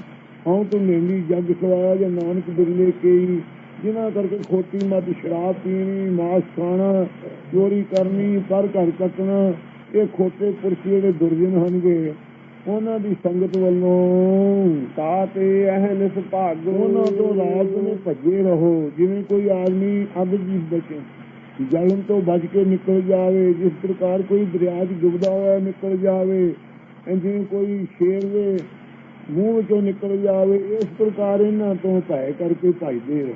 S1: ਹਉ ਤੂੰ ਮੇਂਦੀ ਜਗ ਸਵਾਇਆ ਜਾਂ ਨਾਨਕ ਬਿਰਲੇ ਕੇਈ? ਜਿਨ੍ਹਾਂ ਕਰਕੇ ਖੋਟੀ ਮਤ ਸ਼ਰਾਬ ਪੀਣੀ, ਮਾਸ ਖਾਣਾ, ਚੋਰੀ ਕਰਨੀ, ਪਰ ਘਰ ਕੱਟਣਾ, ਇਹ ਖੋਟੇ ਪੁਰਸ਼ ਜਿਹੜੇ ਦੁਰਜਨ ਹਨਗੇ ਉਹਨਾਂ ਦੀ ਸੰਗਤ ਵੱਲੋਂ
S2: ਤਾਤੇ ਅਹਨਿਸ ਭਾਗੋ
S1: ਉਹਨਾਂ ਤੋਂ ਰਾਤ ਨੂੰ ਭੱਜੇ ਰਹੋ, ਜਿਵੇਂ ਕੋਈ ਆਦਮੀ ਅੱਗ ਦੀ ਬਚੇ। ਜਲਨ ਤੋਂ ਬਚ ਕੇ ਨਿਕਲ ਜਾਵੇ, ਜਿਸ ਪ੍ਰਕਾਰ ਕੋਈ ਦਰਿਆ 'ਚ ਡੁੱਬਦਾ ਹੋਇਆ ਨਿਕਲ ਜਾਵੇ ਜਿਵੇਂ ਕੋਈ ਸ਼ੇਰ ਦੇ ਮੂੰਹ ਵਿੱਚੋਂ ਨਿਕਲ ਜਾਵੇ ਇਸ ਪ੍ਰਕਾਰ ਇਹਨਾਂ ਤੋਂ ਭੈ ਕਰਕੇ ਭਜਦੇ ਰਹੋ।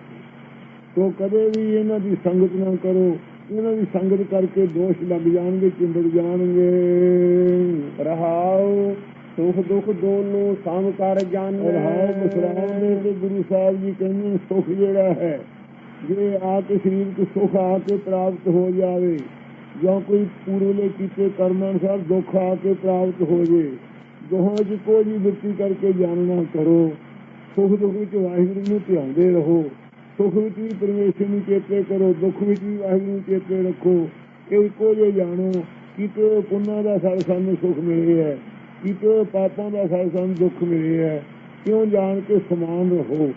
S1: ਤੋ ਕਦੇ ਵੀ ਇਹਨਾਂ ਦੀ ਸੰਗਤ ਨਾ ਕਰੋ ਇਹਨਾਂ ਦੀ ਸੰਗਤ ਕਰਕੇ ਦੋਸ਼ ਲੱਗ ਜਾਣਗੇ ਚਿੰਬੜ ਜਾਣਗੇ।
S2: ਰਹਾਉ ਸੁਖ ਦੁਖ ਦੋਨੋਂ ਸਮ ਕਰ ਜਾਣੈ।
S1: ਰਹਾਉ ਬਸਰਾਮ ਦੇ ਤੇ ਗੁਰੂ ਸਾਹਿਬ ਜੀ ਕਹਿੰਦੇ ਸੁਖ ਜਿਹੜਾ ਹੈ ਜੇ ਆ ਕੇ ਸਰੀਰ ਕੋ ਸੁਖ ਆ ਕੇ ਪ੍ਰਾਪਤ ਹੋ ਜਾਵੇ ਜਾਂ ਕੋਈ ਪੂਰਵਲੇ ਕੀਤੇ ਕਰਮਾਂ ਅਨੁਸਾਰ ਦੁੱਖ ਆ ਕੇ ਪ੍ਰਾਪਤ ਹੋ ਜੇ ਦੋਹਾਂ ਚ ਕੋਈ ਵੀ ਬਿਰਤੀ ਕਰਕੇ ਜਾਣਨਾ ਕਰੋ। ਸੁਖ ਦੁੱਖ ਵਿੱਚ ਵਾਹਿਗੁਰੂ ਨੂੰ ਧਿਆਉਂਦੇ ਰਹੋ। ਸੁਖ ਵਿੱਚ ਵੀ ਪਰਮੇਸ਼ਰ ਨੂੰ ਚੇਤੇ ਕਰੋ, ਦੁੱਖ ਵਿੱਚ ਵੀ ਵਾਹਿਗੁਰੂ ਨੂੰ ਚੇਤੇ ਰੱਖੋ। ਇਹ ਇੱਕੋ ਜੇ ਜਾਣੋ ਕਿਤੇ ਪੁੰਨਾਂ ਦਾ ਫਲ ਸਾਨੂੰ ਸੁਖ ਮਿਲੇ ਹੈ ਕਿਤੇ ਪਾਪਾਂ ਦਾ ਫਲ ਸਾਨੂੰ ਦੁੱਖ ਮਿਲੇ ਹੈ। ਕਿਉਂ ਜਾਣ ਕੇ ਸਮਾਨ ਰਹੋ?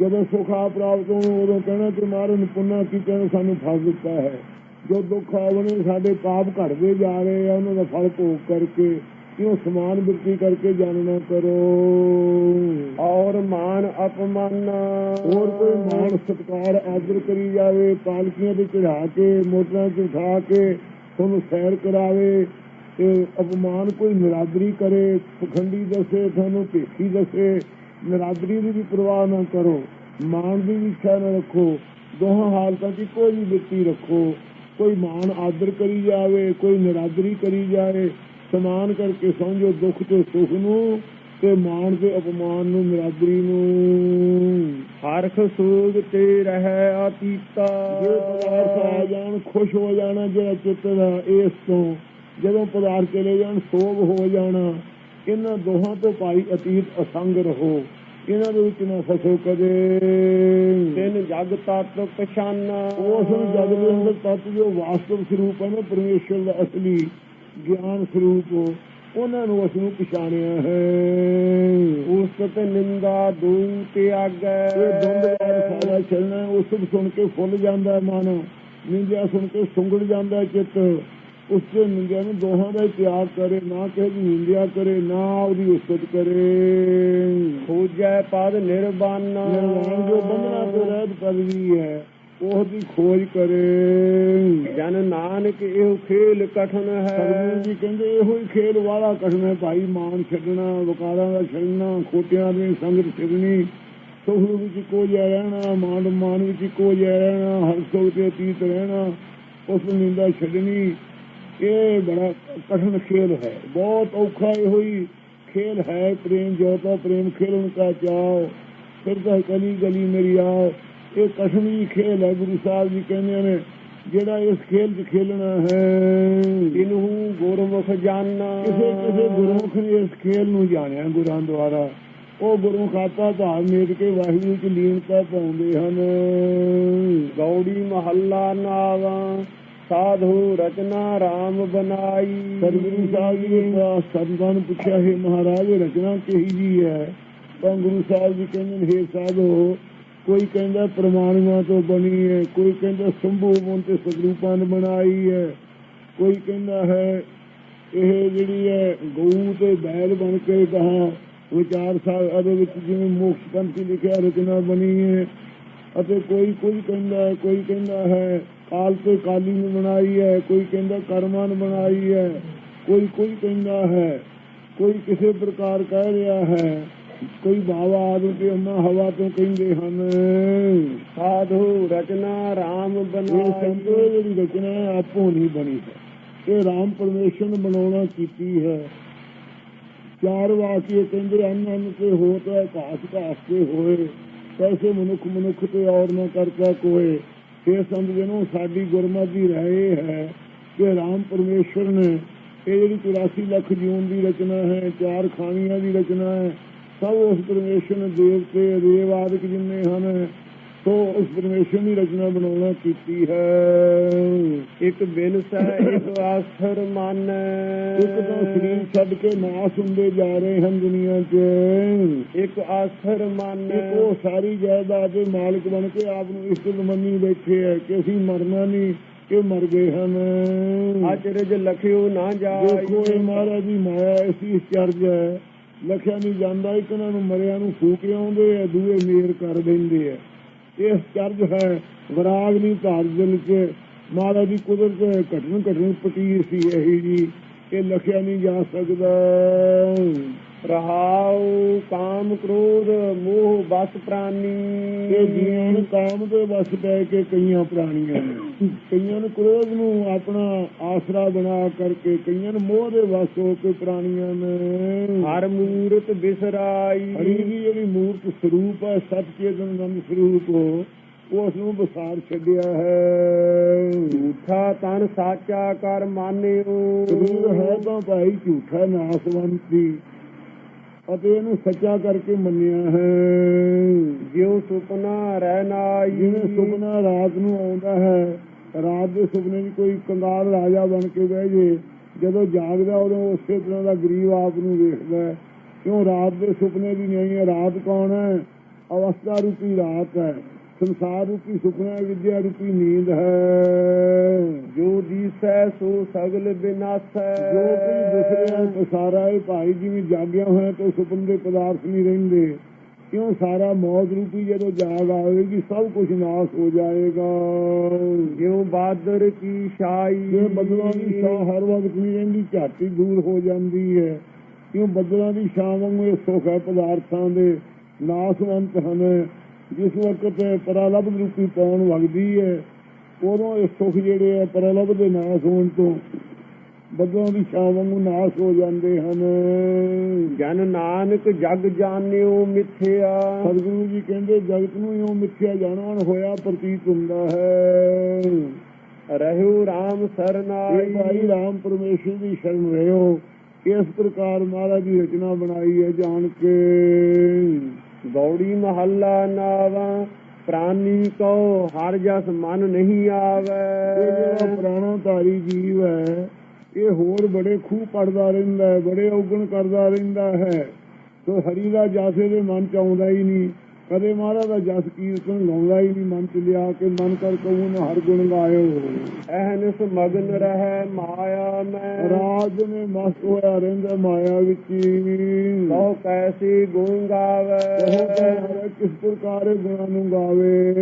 S1: ਜਦੋਂ ਸੁਖ ਆ ਪ੍ਰਾਪਤ ਹੋਣ, ਉਦੋਂ ਕਹਿਣਾ ਕਿ ਮਾਰਨ ਪੁੰਨਾ ਕੀਤੇ ਨੇ ਸਾਨੂੰ ਫਲ ਦਿੱਤਾ ਹੈ। ਜੋ ਦੁੱਖ ਆਵਣੇ ਸਾਡੇ ਪਾਪ ਘਟਦੇ ਜਾ ਰਹੇ ਆ, ਉਹਨਾਂ ਦਾ ਫਲ ਭੋਗ ਕਰਕੇ ਕਿਉਂ ਸਮਾਨ ਬਿਰਤੀ ਕਰਕੇ ਜਾਣਨਾ ਕਰੋ?
S2: ਔਰ ਮਾਨ ਅਪਮਾਨ।
S1: ਹੋਰ ਕੋਈ ਮਾਣ ਸਤਕਾਰ ਆਦਰ ਕਰੀ ਜਾਵੇ ਪਾਲਕੀਆਂ ਤੇ ਚੜਾ ਕੇ ਮੋਟਰਾਂ 'ਚ ਉਠਾ ਕੇ ਤੁਹਾਨੂੰ ਸੈਰ ਕਰਾਵੇ ਤੇ ਅਪਮਾਨ ਕੋਈ ਨਿਰਾਦਰੀ ਕਰੇ ਪਖੰਡੀ ਦੱਸੇ ਤੁਹਾਨੂੰ ਭੇਖੀ ਦੱਸੇ ਨਿਰਾਦਰੀ ਦੀ ਵੀ ਪਰਵਾਹ ਨਾ ਕਰੋ ਮਾਣ ਦੀ ਵੀ ਇੱਛਾ ਨਾ ਰੱਖੋ ਦੋਹਾਂ ਹਾਲਤਾਂ 'ਚ ਕੋਈ ਵੀ ਬਿਰਤੀ ਰੱਖੋ ਕੋਈ ਮਾਣ ਆਦਰ ਕਰੀ ਜਾਵੇ ਕੋਈ ਨਿਰਾਦਰੀ ਕਰੀ ਜਾਵੇ ਸਮਾਨ ਕਰਕੇ ਸਮਝੋ ਦੁੱਖ ਤੇ ਸੁਖ ਨੂੰ ਤੇ ਮਾਣ ਤੇ ਅਪਮਾਨ ਨੂੰ ਨਿਰਾਦਰੀ ਨੂੰ।
S2: ਹਰਖ ਸੂਗ ਤੇ ਰਹਿ ਅਤੀਤਾ
S1: ਜੇ ਪਦਾਰਥ ਆ ਜਾਣ ਖੁਸ਼ ਹੋ ਜਾਣਾ ਜਿਹੜਾ ਚਿੱਤ ਦਾ ਇਸ ਤੋਂ। ਜਦੋਂ ਪਦਾਰਥ ਚਲੇ ਜਾਣ ਸੋਗ ਹੋ ਜਾਣਾ। ਇਹਨਾਂ ਦੋਹਾਂ ਤੋਂ ਭਾਈ ਅਤੀਤ ਅਸੰਗ ਰਹੋ। ਇਹਨਾਂ ਦੇ ਵਿੱਚ ਨਾ ਫਸੋ ਕਦੇ।
S2: ਤਿੰਨ ਜਗ ਤਤ ਪਛਾਨਾ।
S1: ਉਸ ਜਗ ਦੇ ਅੰਦਰ ਤੱਤ ਜੋ ਵਾਸਤਵ ਸਰੂਪ ਹੈ ਨਾ ਪਰਮੇਸ਼ਰ ਦਾ ਅਸਲੀ ਗਿਆਨ ਸਰੂਪ ਉਹਨਾਂ ਨੂੰ ਉਸ ਨੂੰ ਪਛਾਣਿਆ ਹੈ।
S2: ਉਸ ਤੇ ਨਿੰਦਾ ਦੂਰ ਤੇ ਆਗੈ
S1: ਇਹ ਦੁੰਦਵਾਰ ਸਾਰਾ ਚੱਲਣਾ ਉਹ ਸਭ ਸੁਣ ਕੇ ਫੁੱਲ ਜਾਂਦਾ ਮਨ ਨਿੰਦਿਆ ਸੁਣ ਕੇ ਸੁੰਗੜ ਜਾਂਦਾ ਚਿੱਤ। ਉਸ ਤੇ ਨਿੰਦਿਆ ਨੂੰ ਦੋਹਾਂ ਦਾ ਤਿਆਗ ਕਰੇ ਨਾ ਕਿਸੇ ਦੀ ਨਿੰਦਿਆ ਕਰੇ ਨਾ ਉਹਦੀ ਉਸਤਤ ਕਰੇ।
S2: ਖੋਜੈ ਪਦ ਨਿਰਬਾਨਾ
S1: ਜੋ ਬੰਧਨਾ ਤੋਂ ਰਹਿਤ ਪਦਵੀ ਹੈ। ਉਹ ਦੀ ਖੋਜ ਕਰੇ।
S2: ਜਨ ਨਾਨਕ ਇਹੋ ਖੇਲ ਕਠਨ ਹੈ।
S1: ਸਤਿਗੁਰੂ ਜੀ ਕਹਿੰਦੇ ਇਹੋ ਹੀ ਖੇਲ ਵਾਲਾ ਕਠਨ ਹੈ ਭਾਈ ਮਾਨ ਛੱਡਣਾ ਵਕਾਰਾਂ ਦਾ ਛੱਡਣਾ ਖੋਟਿਆਂ ਦੀ ਸੰਗਤ ਛੱਡਣੀ। ਸੁਖ ਵਿੱਚ ਇੱਕੋ ਜਿਹਾ ਰਹਿਣਾ ਮਾਨ ਮਾਨ ਵਿੱਚ ਇੱਕੋ ਜਿਹਾ ਰਹਿਣਾ ਹਰ ਸੁਖ ਤੇ ਅਤੀਤ ਰਹਿਣਾ ਉਸ ਨਿੰਦਾ ਛੱਡਣੀ ਇਹ ਬੜਾ ਕਠਨ ਖੇਲ ਹੈ। ਬਹੁਤ ਔਖਾ ਇਹੋ ਹੀ ਖੇਲ ਹੈ। ਪ੍ਰੇਮ ਜੋਤਾ ਪ੍ਰੇਮ ਖੇਲਣ ਕਾ ਚਾਓ। ਫਿਰ ਤਾਂ ਕਲੀ ਗਲੀ ਮੇਰੀ ਆਓ। ਇਹ ਹੀ ਖੇਲ ਹੈ ਗੁਰੂ ਸਾਹਿਬ ਜੀ ਕਹਿੰਦੇ ਨੇ ਜਿਹੜਾ ਇਸ ਖੇਲ 'ਚ ਖੇਲਣਾ ਹੈ।
S2: ਤਿਨਹੂ ਗੁਰਮੁਖ ਜਾਨਾ
S1: ਕਿਸੇ ਕਿਸੇ ਗੁਰਮੁਖ ਨੇ ਇਸ ਖੇਲ ਨੂੰ ਜਾਣਿਆ ਗੁਰਾਂ ਦੁਆਰਾ। ਉਹ ਗੁਰਮੁਖ ਆਪਾ ਭਾਵ ਮੇਟ ਕੇ ਵਾਹਿਗੁਰੂ ਚ ਲੀਨਤਾ ਪਾਉਂਦੇ ਹਨ।
S2: ਗੌੜੀ ਮਹੱਲਾ ਨਾਵਾ ਸਾਧੂ ਰਚਨਾ RAM ਬਨਾਈ
S1: ਸਤਿਗੁਰੂ ਸਾਹਿਬ ਜੀ ਨੇ ਸੰਤਾਂ ਨੂੰ ਪੁੱਛਿਆ ਹੈ ਮਹਾਰਾਜ ਰਚਨਾ ਕਿਹੀ ਜੀ ਹੈ? ਤਾਂ ਗੁਰੂ ਸਾਹਿਬ ਜੀ ਕਹਿੰਦੇ ਨੇ ਹੇ ਸਾਧੋ ਕੋਈ ਕਹਿੰਦਾ ਪ੍ਰਮਾਣੀਆਂ ਤੋਂ ਬਣੀ ਹੈ, ਕੋਈ ਕਹਿੰਦਾ ਸੰਭੂ ਮਨ ਤੇ ਸਤਰੂਪਾਂ ਨੇ ਬਣਾਈ ਹੈ, ਕੋਈ ਕਹਿੰਦਾ ਹੈ ਇਹ ਜਿਹੜੀ ਹੈ ਗਊ ਤੇ ਬੈਲ ਬਣ ਕੇ ਕਹਾ ਵਿਚਾਰ ਸਾਹਿਬ ਇਹਦੇ ਵਿੱਚ ਜਿਵੇਂ ਮੋਕਸ਼ ਪੰਥੀ ਲਿਖਿਆ, ਰਚਨਾ ਬਣੀ ਹੈ ਅਤੇ ਕੋਈ ਕੋਈ ਕਹਿੰਦਾ ਹੈ ਕੋਈ ਕਹਿੰਦਾ ਹੈ ਕਾਲ ਤੇ ਕਾਲੀ ਨੇ ਬਣਾਈ ਹੈ, ਕੋਈ ਕਹਿੰਦਾ ਕਰਮਾਂ ਨੇ ਬਣਾਈ ਹੈ, ਕੋਈ ਕੋਈ ਕਹਿੰਦਾ ਹੈ, ਕੋਈ ਕਿਸੇ ਪ੍ਰਕਾਰ ਕਹਿ ਰਿਹਾ ਹੈ। ਕੋਈ ਬਾਵਾ ਆਦਿ ਤੇ ਅੰਮਾ ਹਵਾ ਤੋਂ ਕਹਿੰਦੇ ਹਨ,
S2: ਸਾਧੂ ਰਚਨਾ RAM
S1: ਇਹ ਸੰਤੋ ਜਿਹੜੀ ਰਚਨਾ ਆਪੋ ਨਹੀਂ ਬਣੀ ਇਹ ਰਾਮ ਪਰਮੇਸ਼ਰ ਨੇ ਬਣਾਉਣਾ ਕੀਤੀ ਹੈ। ਚਾਰ ਵਾਕਿਏ ਕਹਿੰਦੇ ਅੰਨ ਅੰਨ ਤੇ ਹੋਤ ਹੈ, ਘਾਸ ਘਾਸ ਤੇ ਹੋਏ। ਕੈਸੇ ਮਨੁੱਖ ਮਨੁੱਖ ਤੇ ਔਰ ਨਾ ਕਰਤਾ ਕੋਏ। ਇਹ ਸੰਤ ਜਨੋ, ਸਾਡੀ ਗੁਰਮਤਿ ਦੀ ਰਾਏ ਹੈ ਕਿ ਰਾਮ ਪਰਮੇਸ਼ਰ ਨੇ ਇਹ ਜਿਹੜੀ 84 ਲੱਖ ਜੂਨ ਦੀ ਰਚਨਾ ਹੈ, ਚਾਰ ਖਾਣੀਆਂ ਦੀ ਰਚਨਾ ਹੈ ਸਭ ਉਸ ਪਰਮੇਸ਼ਰ ਨੇ ਦੇਵਤੇ ਦੇਵ ਆਦਿਕ ਜਿੰਨੇ ਹਨ ਸੋ ਉਸ ਪਰਮੇਸ਼ਰ ਦੀ ਰਚਨਾ ਬਣਾਉਣਾ ਕੀਤੀ ਹੈ।
S2: ਇੱਕ ਬਿਨਸੈ ਇੱਕ ਆਸਰ ਮਨ।
S1: ਇੱਕ ਤਾਂ ਸਰੀਰ ਛੱਡ ਕੇ ਨਾਸ ਹੁੰਦੇ ਜਾ ਰਹੇ ਹਨ ਦੁਨੀਆ 'ਚ।
S2: ਇੱਕ ਆਸਰ ਮਨ।
S1: ਉਹ ਸਾਰੀ ਜਾਇਦਾਦ ਦੇ ਮਾਲਕ ਬਣ ਕੇ ਆਪ ਨੂੰ ਇਸ਼ਟ ਮੰਨੀ ਬੈਠੇ ਹੈ ਕਿ ਅਸੀਂ ਮਰਨਾ ਨਹੀਂ ਇਹ ਮਰ ਗਏ ਹਨ।
S2: ਅਚਰਜ ਲਖਿਓ ਨਾ ਜਾਈ
S1: ਦੇਖੋ ਇਹ ਮਹਾਰਾਜ ਦੀ ਮਾਇਆ ਐਸੀ ਚਰਜ ਹੈ। ਲਖਿਆ ਨਹੀਂ, ਜਾਂਦਾ ਇੱਕ ਇਹਨਾਂ ਨੂੰ ਮਰਿਆ ਨੂੰ ਫੂਕ ਆਉਂਦੇ ਆ, ਦੂਏ ਮੇਰ ਕਰ ਦਿੰਦੇ ਆ। ਇਹ ਚਰਜ ਹੈ, ਵਿਰਾਗ ਨਹੀਂ ਧਾਰ ਦਿਲ ਚ ਮਹਾਰਾਜ ਦੀ ਕੁਦਰਤ ਘਟਨ ਘਟਨ ਪਟੀਰ ਸੀ ਇਹੀ ਜੀ। ਇਹ ਲਖਿਆ ਨਹੀਂ ਜਾ ਸਕਦਾ।
S2: ਰਹਾਉ ਕਾਮ ਕ੍ਰੋਧ ਮੋਹ ਬਸ ਪ੍ਰਾਨੀ।
S1: ਇਹ ਜੀਵਾਂ ਨੂੰ ਕਾਮ ਦੇ ਵਸ ਪੈ ਕੇ ਕਈਆਂ ਪ੍ਰਾਣੀਆਂ ਨੇ। ਕਈਆਂ ਨੂੰ ਕ੍ਰੋਧ ਨੂੰ ਆਪਣਾ ਆਸਰਾ ਬਣਾ ਕਰਕੇ ਕਈਆਂ ਨੂੰ ਮੋਹ ਦੇ ਵਸ ਹੋ ਕੇ ਪ੍ਰਾਣੀਆਂ ਨੇ।
S2: ਹਰ ਮੂਰਤ ਬਿਸਰਾਈ।
S1: ਹਰੀ ਦੀ ਜਿਹੜੀ ਮੂਰਤ ਸਰੂਪ ਹੈ ਸਤ ਚੇਤਨ ਨੰਦ ਸਰੂਪ ਉਹ ਉਸ ਨੂੰ ਬਸਾਰ ਛੱਡਿਆ ਹੈ।
S2: ਝੂਠਾ ਤਨ ਸਾਚਾ ਕਰ ਮਾਨਿਓ।
S1: ਸਰੀਰ ਹੈ ਤਾਂ ਭਾਈ ਝੂਠਾ ਨਾਸਵੰਤੀ। ਅਤੇ ਇਹਨੂੰ ਸੱਚਾ ਕਰਕੇ ਮੰਨਿਆ ਹੈ।
S2: ਜਿਉ ਸੁਪਨਾ ਰਹਿਨਾਈ
S1: ਜਿਵੇਂ ਸੁਪਨਾ ਰਾਤ ਨੂੰ ਆਉਂਦਾ ਹੈ ਰਾਤ ਦੇ ਸੁਪਨੇ 'ਚ ਕੋਈ ਕੰਗਾਲ ਰਾਜਾ ਬਣ ਕੇ ਬਹਿ ਜੇ ਜਦੋਂ ਜਾਗਦਾ ਉਦੋਂ ਉਸੇ ਤਰ੍ਹਾਂ ਦਾ ਗਰੀਬ ਆਪ ਨੂੰ ਵੇਖਦਾ ਕਿਉਂ ਰਾਤ ਦੇ ਸੁਪਨੇ ਦੀ ਨਹੀਂ ਹੈ ਰਾਤ ਕੌਣ ਹੈ? ਅਵਸਥਾ ਰੂਪੀ ਰਾਤ ਹੈ। ਸੰਸਾਰ ਰੂਪੀ ਸੁਪਨਾ ਵਿਦਿਆ ਰੂਪੀ ਨੀਂਦ ਹੈ।
S2: ਜੋ ਦੀਸੈ ਸੋ ਸਗਲ ਬਿਨਾਸੈ।
S1: ਜੋ ਕੋਈ ਦੂਸਰਿਆਂ ਪਸਾਰਾ ਹੈ ਭਾਈ ਜਿਵੇਂ ਜਾਗਿਆ ਹੋਇਆ ਤਾਂ ਸੁਪਨੇ ਦੇ ਪਦਾਰਥ ਨਹੀਂ ਰਹਿੰਦੇ। ਕਿਉਂ ਸਾਰਾ ਮੌਤ ਰੂਪੀ ਜਦੋਂ ਜਾਗ ਆਵੇਗੀ ਸਭ ਕੁਝ ਨਾਸ ਹੋ ਜਾਏਗਾ।
S2: ਜਿਉ ਬਾਦਰ ਕੀ ਛਾਈ?
S1: ਜੇ ਬੱਦਲਾਂ ਦੀ ਛਾਂ ਹਰ ਵਕਤ ਨਹੀਂ ਰਹਿੰਦੀ ਝਾਟੀ ਦੂਰ ਹੋ ਜਾਂਦੀ ਹੈ। ਕਿਉਂ ਬੱਦਲਾਂ ਦੀ ਛਾਂ ਵਾਂਗੂ ਇਹ ਸੁੱਖ ਹੈ ਪਦਾਰਥਾਂ ਦੇ ਨਾਸਵੰਤ ਹਨ? ਜਿਸ ਵਕਤ ਪਰਾਲਬ ਰੂਪੀ ਪੌਣ ਵਗਦੀ ਹੈ ਉਦੋਂ ਇਹ ਸੁੱਖ ਜਿਹੜੇ ਆ ਪਰਾਲਬ ਦੇ ਨਾਸ ਹੋਣ ਤੋਂ ਬੱਦਲਾਂ ਦੀ ਛਾਂ ਵਾਂਗੂ ਨਾਸ ਹੋ ਜਾਂਦੇ ਹਨ।
S2: ਜਨ ਨਾਨਕ ਜਗ ਜਾਣਿਓ ਮਿਥਿਆ।
S1: ਸਤਿਗੁਰੂ ਜੀ ਕਹਿੰਦੇ ਜਗਤ ਨੂੰ ਇਉਂ ਮਿੱਥਿਆ ਜਾਣਵਣ ਹੋਇਆ ਪ੍ਰਤੀਤ ਹੁੰਦਾ ਹੈ।
S2: ਰਹਿਓ RAM
S1: ਇਹ
S2: ਸਰਨਾਈ
S1: ਭਾਈ ਰਾਮ ਪਰਮੇਸ਼ਰ ਦੀ ਸ਼ਰਨ ਰਹਿਓ। ਇਸ ਪ੍ਰਕਾਰ ਮਹਾਰਾਜ ਦੀ ਰਚਨਾ ਬਣਾਈ ਹੈ ਜਾਣ ਕੇ।
S2: ਗੌੜੀ ਮਹੱਲਾ ਨਾਵਾ, ਪ੍ਰਾਨੀ ਕੋ ਹਰ ਜਸ ਮਨ ਨਹੀਂ
S1: ਇਹ
S2: ਆਵੇ
S1: ਜਿਹੜਾ ਪੁਰਾਣਾ ਧਾਰੀ ਜੀਵ ਹੈ, ਇਹ ਹੋਰ ਬੜੇ ਖੂਹ ਪੜਦਾ ਰਹਿੰਦਾ ਹੈ, ਬੜੇ ਔਗਣ ਕਰਦਾ ਰਹਿੰਦਾ ਹੈ। ਸੋ ਹਰੀ ਦਾ ਜਸ ਇਹਦੇ ਮਨ ਚ ਆਉਂਦਾ ਹੀ ਨਹੀਂ। ਕਦੇ ਮਹਾਰਾਜ ਦਾ ਜਸ ਕੀਰਤਨ ਗਾਉਂਦਾ ਹੀ ਨਹੀਂ ਮਨ ਚ ਲਿਆ ਕੇ ਮਨ ਕਰ ਕਹੂ ਨਾ ਹਰ ਗੁਣ ਗਾਇਓ।
S2: ਅਹਨਿਸ ਮਗਨ ਰਹਿ ਮਾਇਆ ਮੈਂ।
S1: ਰਾਜ ਨੇ ਮਸਤ ਹੋਇਆ ਰਹਿੰਦਾ ਮਾਇਆ ਵਿੱਚ।
S2: ਕਹੋ ਕੈਸੀ ਗੁਣ ਗਾਵੇ।
S1: ਕਿਸ ਪ੍ਰਕਾਰ ਗੁਣਾਂ ਨੂੰ ਗਾਵੇ।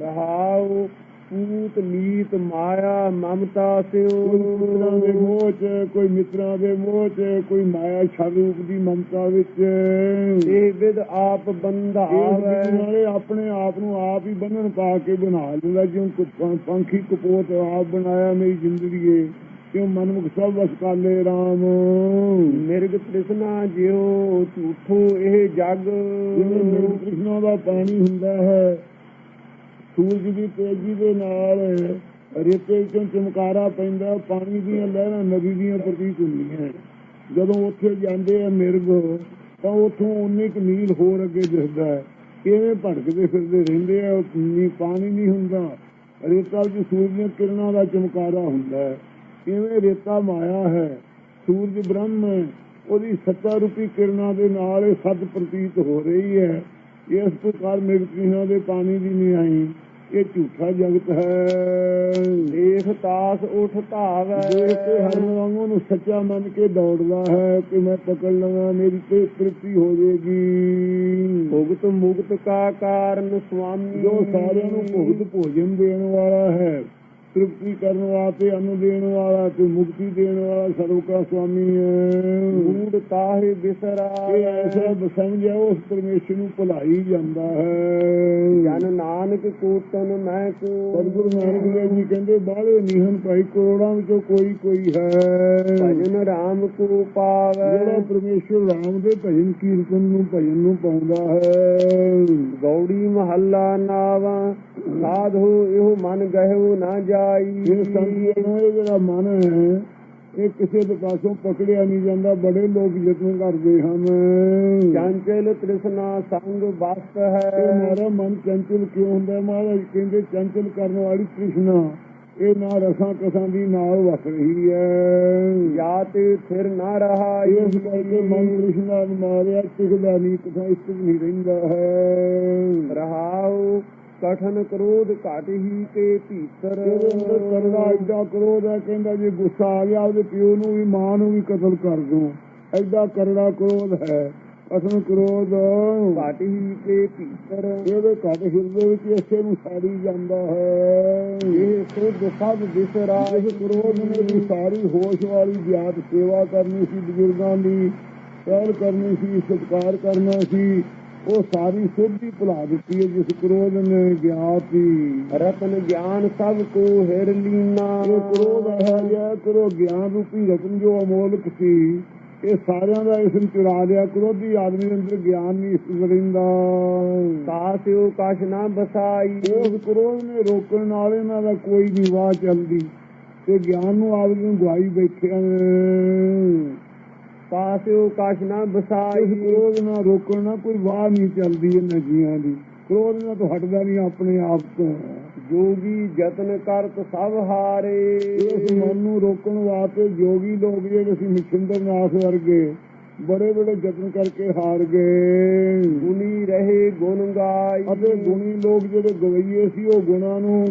S2: ਰਹਾਉ ਪੂਤ ਮੀਤ ਮਾਇਆ ਮਮਤਾ ਸਿਉ।
S1: ਮਿੱਤਰਾਂ ਦੇ ਮੋਹ ਚ ਕੋਈ ਮਿੱਤਰਾਂ ਦੇ ਮੋਹ ਚ ਕੋਈ ਮਾਇਆ ਛਰੂਪ ਦੀ ਮਮਤਾ ਵਿੱਚ।
S2: ਇਹ ਵਿਦ ਆਪ ਬੰਧਾ
S1: ਨਾਲੇ ਆਪਣੇ ਆਪ ਨੂੰ ਆਪ ਹੀ ਬੰਧਨ ਪਾ ਕੇ ਬਣਾ ਲੈਂਦਾ ਜਿਉਂ ਕੁ- ਪੰ- ਪੰਖੀ ਕਪੋਤ ਆਪ ਬਣਾਇਆ ਮੇਰੀ ਜ਼ਿੰਦਗੀ ਕਿਉਂ ਮਨਮੁਖ ਸਭ ਵਸ ਕਾਲੇ RAM
S2: ਮਿਰਗ ਤ੍ਰਿਸ਼ਨਾ ਜਿਉ ਝੂਠੋ ਇਹ ਜਗ।
S1: ਜਿਵੇਂ ਮੇਰੇ ਕ੍ਰਿਸ਼ਨਾ ਦਾ ਪਾਣੀ ਹੁੰਦਾ ਹੈ ਸੂਰਜ ਦੀ ਤੇਜ਼ੀ ਦੇ ਨਾਲ ਰੇਤੇ ਵਿੱਚੋਂ ਚਮਕਾਰਾ ਪੈਂਦਾ, ਪਾਣੀ ਦੀਆਂ ਲਹਿਰਾਂ ਨਦੀ ਦੀਆਂ ਪ੍ਰਤੀਤ ਹੁੰਦੀਆਂ। ਜਦੋਂ ਉੱਥੇ ਜਾਂਦੇ ਆ ਮਿਰਗ, ਤਾਂ ਉੱਥੋਂ ਉਨੇ ਕੁ ਮੀਲ ਹੋਰ ਅੱਗੇ ਦਿਸਦਾ ਹੈ। ਕਿਵੇਂ ਭਟਕਦੇ ਫਿਰਦੇ ਰਹਿੰਦੇ ਆ, ਨੀ ਪਾਣੀ ਨਹੀਂ ਹੁੰਦਾ। ਰੇਤਾ ਵਿੱਚ ਸੂਰਜ ਦੀਆਂ ਕਿਰਨਾਂ ਦਾ ਚਮਕਾਰਾ ਹੁੰਦਾ ਹੈ। ਕਿਵੇਂ ਰੇਤਾ ਮਾਇਆ ਹੈ। ਸੂਰਜ ਬ੍ਰਹਮ ਹੈ। ਉਹਦੀ ਸੱਤਾ ਰੂਪੀ ਕਿਰਨਾਂ ਦੇ ਨਾਲ ਇਹ ਸੱਤ ਪ੍ਰਤੀਤ ਹੋ ਰਹੀ ਹੈ। ਇਸ ਪ੍ਰਕਾਰ ਮਿਰਤੀਆਂ ਦੇ ਪਾਣੀ ਦੀ ਨਹੀਂ ਆਈ ਇਹ ਝੂਠਾ ਜਗਤ ਹੈ।
S2: ਦੇਖ ਤਾਸ ਉਠ ਧਾਵੈ।
S1: ਦੇਖ ਕੇ ਹਰਨ ਵਾਂਗੂ ਨੂੰ ਸੱਚਾ ਮੰਨ ਕੇ ਦੌੜਦਾ ਹੈ ਕਿ ਮੈਂ ਪਕੜ ਲਵਾਂ ਮੇਰੀ ਤੇ ਤ੍ਰਿਪਤੀ ਹੋ ਜਾਏਗੀ।
S2: ਭੁਗਤ ਮੁਕਤ ਕਾ ਕਾਰਨ ਸੁਆਮੀ।
S1: ਜੋ ਸਾਰਿਆਂ ਨੂੰ ਭੁਗਤ ਭੋਜਨ ਦੇਣ ਵਾਲਾ ਹੈ। ਤ੍ਰਿਪਤੀ ਕਰਨ ਵਾਸਤੇ ਅੰਨ ਦੇਣ ਵਾਲਾ ਤੇ ਮੁਕਤੀ ਦੇਣ ਵਾਲਾ ਸਰਵ ਕਾ ਸੁਆਮੀ ਹੈ।
S2: ਮੂਡ ਤਾਹੇ ਬਿਸਰਾ।
S1: ਇਹ ਐਸਾ ਸਮਝਿਆ ਉਸ ਪਰਮੇਸ਼ਰ ਨੂੰ ਭੁਲਾਈ ਜਾਂਦਾ ਹੈ।
S2: ਜਨ ਨਾਨਕ ਕੋਟਨ ਮੈਂ ਕੋ
S1: ਸਤਿਗੁਰੂ ਨਾਨਕ ਦੇਵ ਜੀ ਕਹਿੰਦੇ ਬਾਹਲੇ ਨੀਹਨ ਭਾਈ ਕਰੋੜਾਂ ਵਿੱਚੋਂ ਕੋਈ ਕੋਈ ਹੈ।
S2: ਭਜਨ ਰਾਮ ਕੋ ਪਾਵੈ।
S1: ਜਿਹੜਾ ਪਰਮੇਸ਼ਰ ਰਾਮ ਦੇ ਭਜਨ ਕੀਰਤਨ ਨੂੰ ਭਜਨ ਨੂੰ ਪਾਉਂਦਾ ਹੈ।
S2: ਗੌੜੀ ਮਹੱਲਾ ਨਾਵਾ। ਸਾਧੂ ਇਹੋ ਮਨ ਗਹਿਓ ਨਾ ਜਾਈ।
S1: ਇਹ ਸੰਗੀਤ ਨੂੰ ਇਹ ਜਿਹੜਾ ਮਨ ਹੈ ਇਹ ਕਿਸੇ ਦੇ ਪਾਸੋਂ ਪਕੜਿਆ ਨਹੀਂ ਜਾਂਦਾ। ਬੜੇ ਲੋਕ ਯਤਨ ਕਰਦੇ ਹਨ।
S2: ਚੰਚਲ ਤ੍ਰਿਸ਼ਨਾ ਸੰਗ
S1: ਇਹ
S2: ਹੈ।
S1: ਮਾਰਾ ਮਨ ਚੰਚਲ ਕਿਉਂ ਹੁੰਦਾ? ਮਹਾਰਾਜ ਕਹਿੰਦੇ ਚੰਚਲ ਕਰਨ ਵਾਲੀ ਤ੍ਰਿਸ਼ਨਾ ਇਹ ਨਾ ਰਸਾਂ ਕਸਾਂ ਦੀ ਨਾਲ ਵਸ ਰਹੀ ਹੈ।
S2: ਜਾਤ ਥਿਰ ਨਾ ਰਹਾ
S1: ਇਸ ਕਰਕੇ ਮਨ ਤ੍ਰਿਸ਼ਨਾ ਨੂੰ ਮਾਰਿਆ ਟਿਕਦਾ ਨਹੀਂ ਕਿਥਾਂ ਸਥਿਤ ਨਹੀਂ ਰਹਿੰਦਾ ਹੈ।
S2: ਰਹਾਉ ਕਠਨ ਕਰੋਧ ਘਟ ਹੀ ਕੇ ਭੀਤਰ।
S1: ਕਰੜਾ ਐਡਾ ਕਰੋਧ ਹੈ ਕਹਿੰਦਾ ਜੇ ਗੁੱਸਾ ਆ ਗਿਆ ਉਹਦੇ ਪਿਓ ਨੂੰ ਵੀ ਮਾਂ ਨੂੰ ਵੀ ਕਤਲ ਕਰ ਦੂੰ। ਐਡਾ ਕਰੜਾ ਕਰੋਧ ਹੈ। ਅਸਲ ਕਰੋਧ
S2: ਘਟ ਹੀ ਕੇ ਭੀਤਰ।
S1: ਇਹਦੇ ਘਟ ਹਿਰਦੇ ਵਿੱਚ ਇਸੇ ਨੂੰ ਸਾੜੀ ਜਾਂਦਾ ਹੈ।
S2: ਇਹ ਸੁਧ ਸਭ ਵਿਸਰਾ
S1: ਇਸ ਕਰੋਧ ਨੇ ਵੀ ਸਾਰੀ ਹੋਸ਼ ਵਾਲੀ ਗਿਆਤ ਸੇਵਾ ਕਰਨੀ ਸੀ ਬਜ਼ੁਰਗਾਂ ਦੀ ਪਹਿਲ ਕਰਨੀ ਸੀ ਸਤਿਕਾਰ ਕਰਨਾ ਸੀ ਉਹ ਸਾਰੀ ਸੁੱਧ ਹੀ ਭੁਲਾ ਦਿੱਤੀ ਹੈ ਜਿਸ ਕਰੋਧ ਨੇ ਗਿਆਤ
S2: ਰਤਨ ਗਿਆਨ ਸਭ ਕੋ ਹਿਰ ਲੀਨਾ।
S1: ਇਹ ਕਰੋਧ ਹੈ ਜਾਂ ਕਰੋ ਗਿਆਨ ਰੂਪੀ ਰਤਨ ਜੋ ਅਮੋਲਕ ਸੀ। ਇਹ ਸਾਰਿਆਂ ਦਾ ਇਸਨ ਚੁਰਾ ਲਿਆ ਕਰੋਧੀ ਆਦਮੀ ਦੇ ਅੰਦਰ ਗਿਆਨ ਨਹੀਂ ਇਸ ਰਹਿੰਦਾ।
S2: ਕਾਸਿਓ ਕਛ ਨਾ ਬਸਾਈ।
S1: ਉਸ ਕਰੋਧ ਨੇ ਰੋਕਣ ਨਾਲ ਇਹਨਾਂ ਦਾ ਕੋਈ ਨਹੀਂ ਵਾਹ ਚੱਲਦੀ। ਤੇ ਗਿਆਨ ਨੂੰ ਆਪ ਨੂੰ ਗਵਾਈ ਬੈਠਿਆ ਨੇ
S2: ਕਾਸਿਓ ਕਛ ਨਾ ਬਸਾਈ
S1: ਕਰੋਧ ਨਾਲ ਰੋਕਣ ਨਾਲ ਕੋਈ ਵਾਹ ਨਹੀਂ ਚੱਲਦੀ ਇਹਨਾਂ ਜੀਆਂ ਦੀ। ਕਰੋਧ ਨਾਲ ਤਾਂ ਹਟਦਾ ਨਹੀਂ ਆਪਣੇ ਆਪ ਤੋਂ।
S2: ਜੋਗੀ ਯਤਨ ਕਰਤ ਸਭ ਹਾਰੇ।
S1: ਇਸ ਮਨ ਨੂੰ ਰੋਕਣ ਵਾਸਤੇ ਜੋਗੀ ਲੋਕ ਜਿਹੜੇ ਸੀ ਮਿਸ਼ੰਦਰ ਨਾਥ ਵਰਗੇ ਬੜੇ ਬੜੇ ਯਤਨ ਕਰਕੇ ਹਾਰ ਗਏ।
S2: ਗੁਨੀ ਰਹੇ ਗੁਣ ਗਾਈ।
S1: ਅਤੇ ਗੁਣੀ ਲੋਕ ਜਿਹੜੇ ਗਵਈਏ ਸੀ ਉਹ ਗੁਣਾਂ ਨੂੰ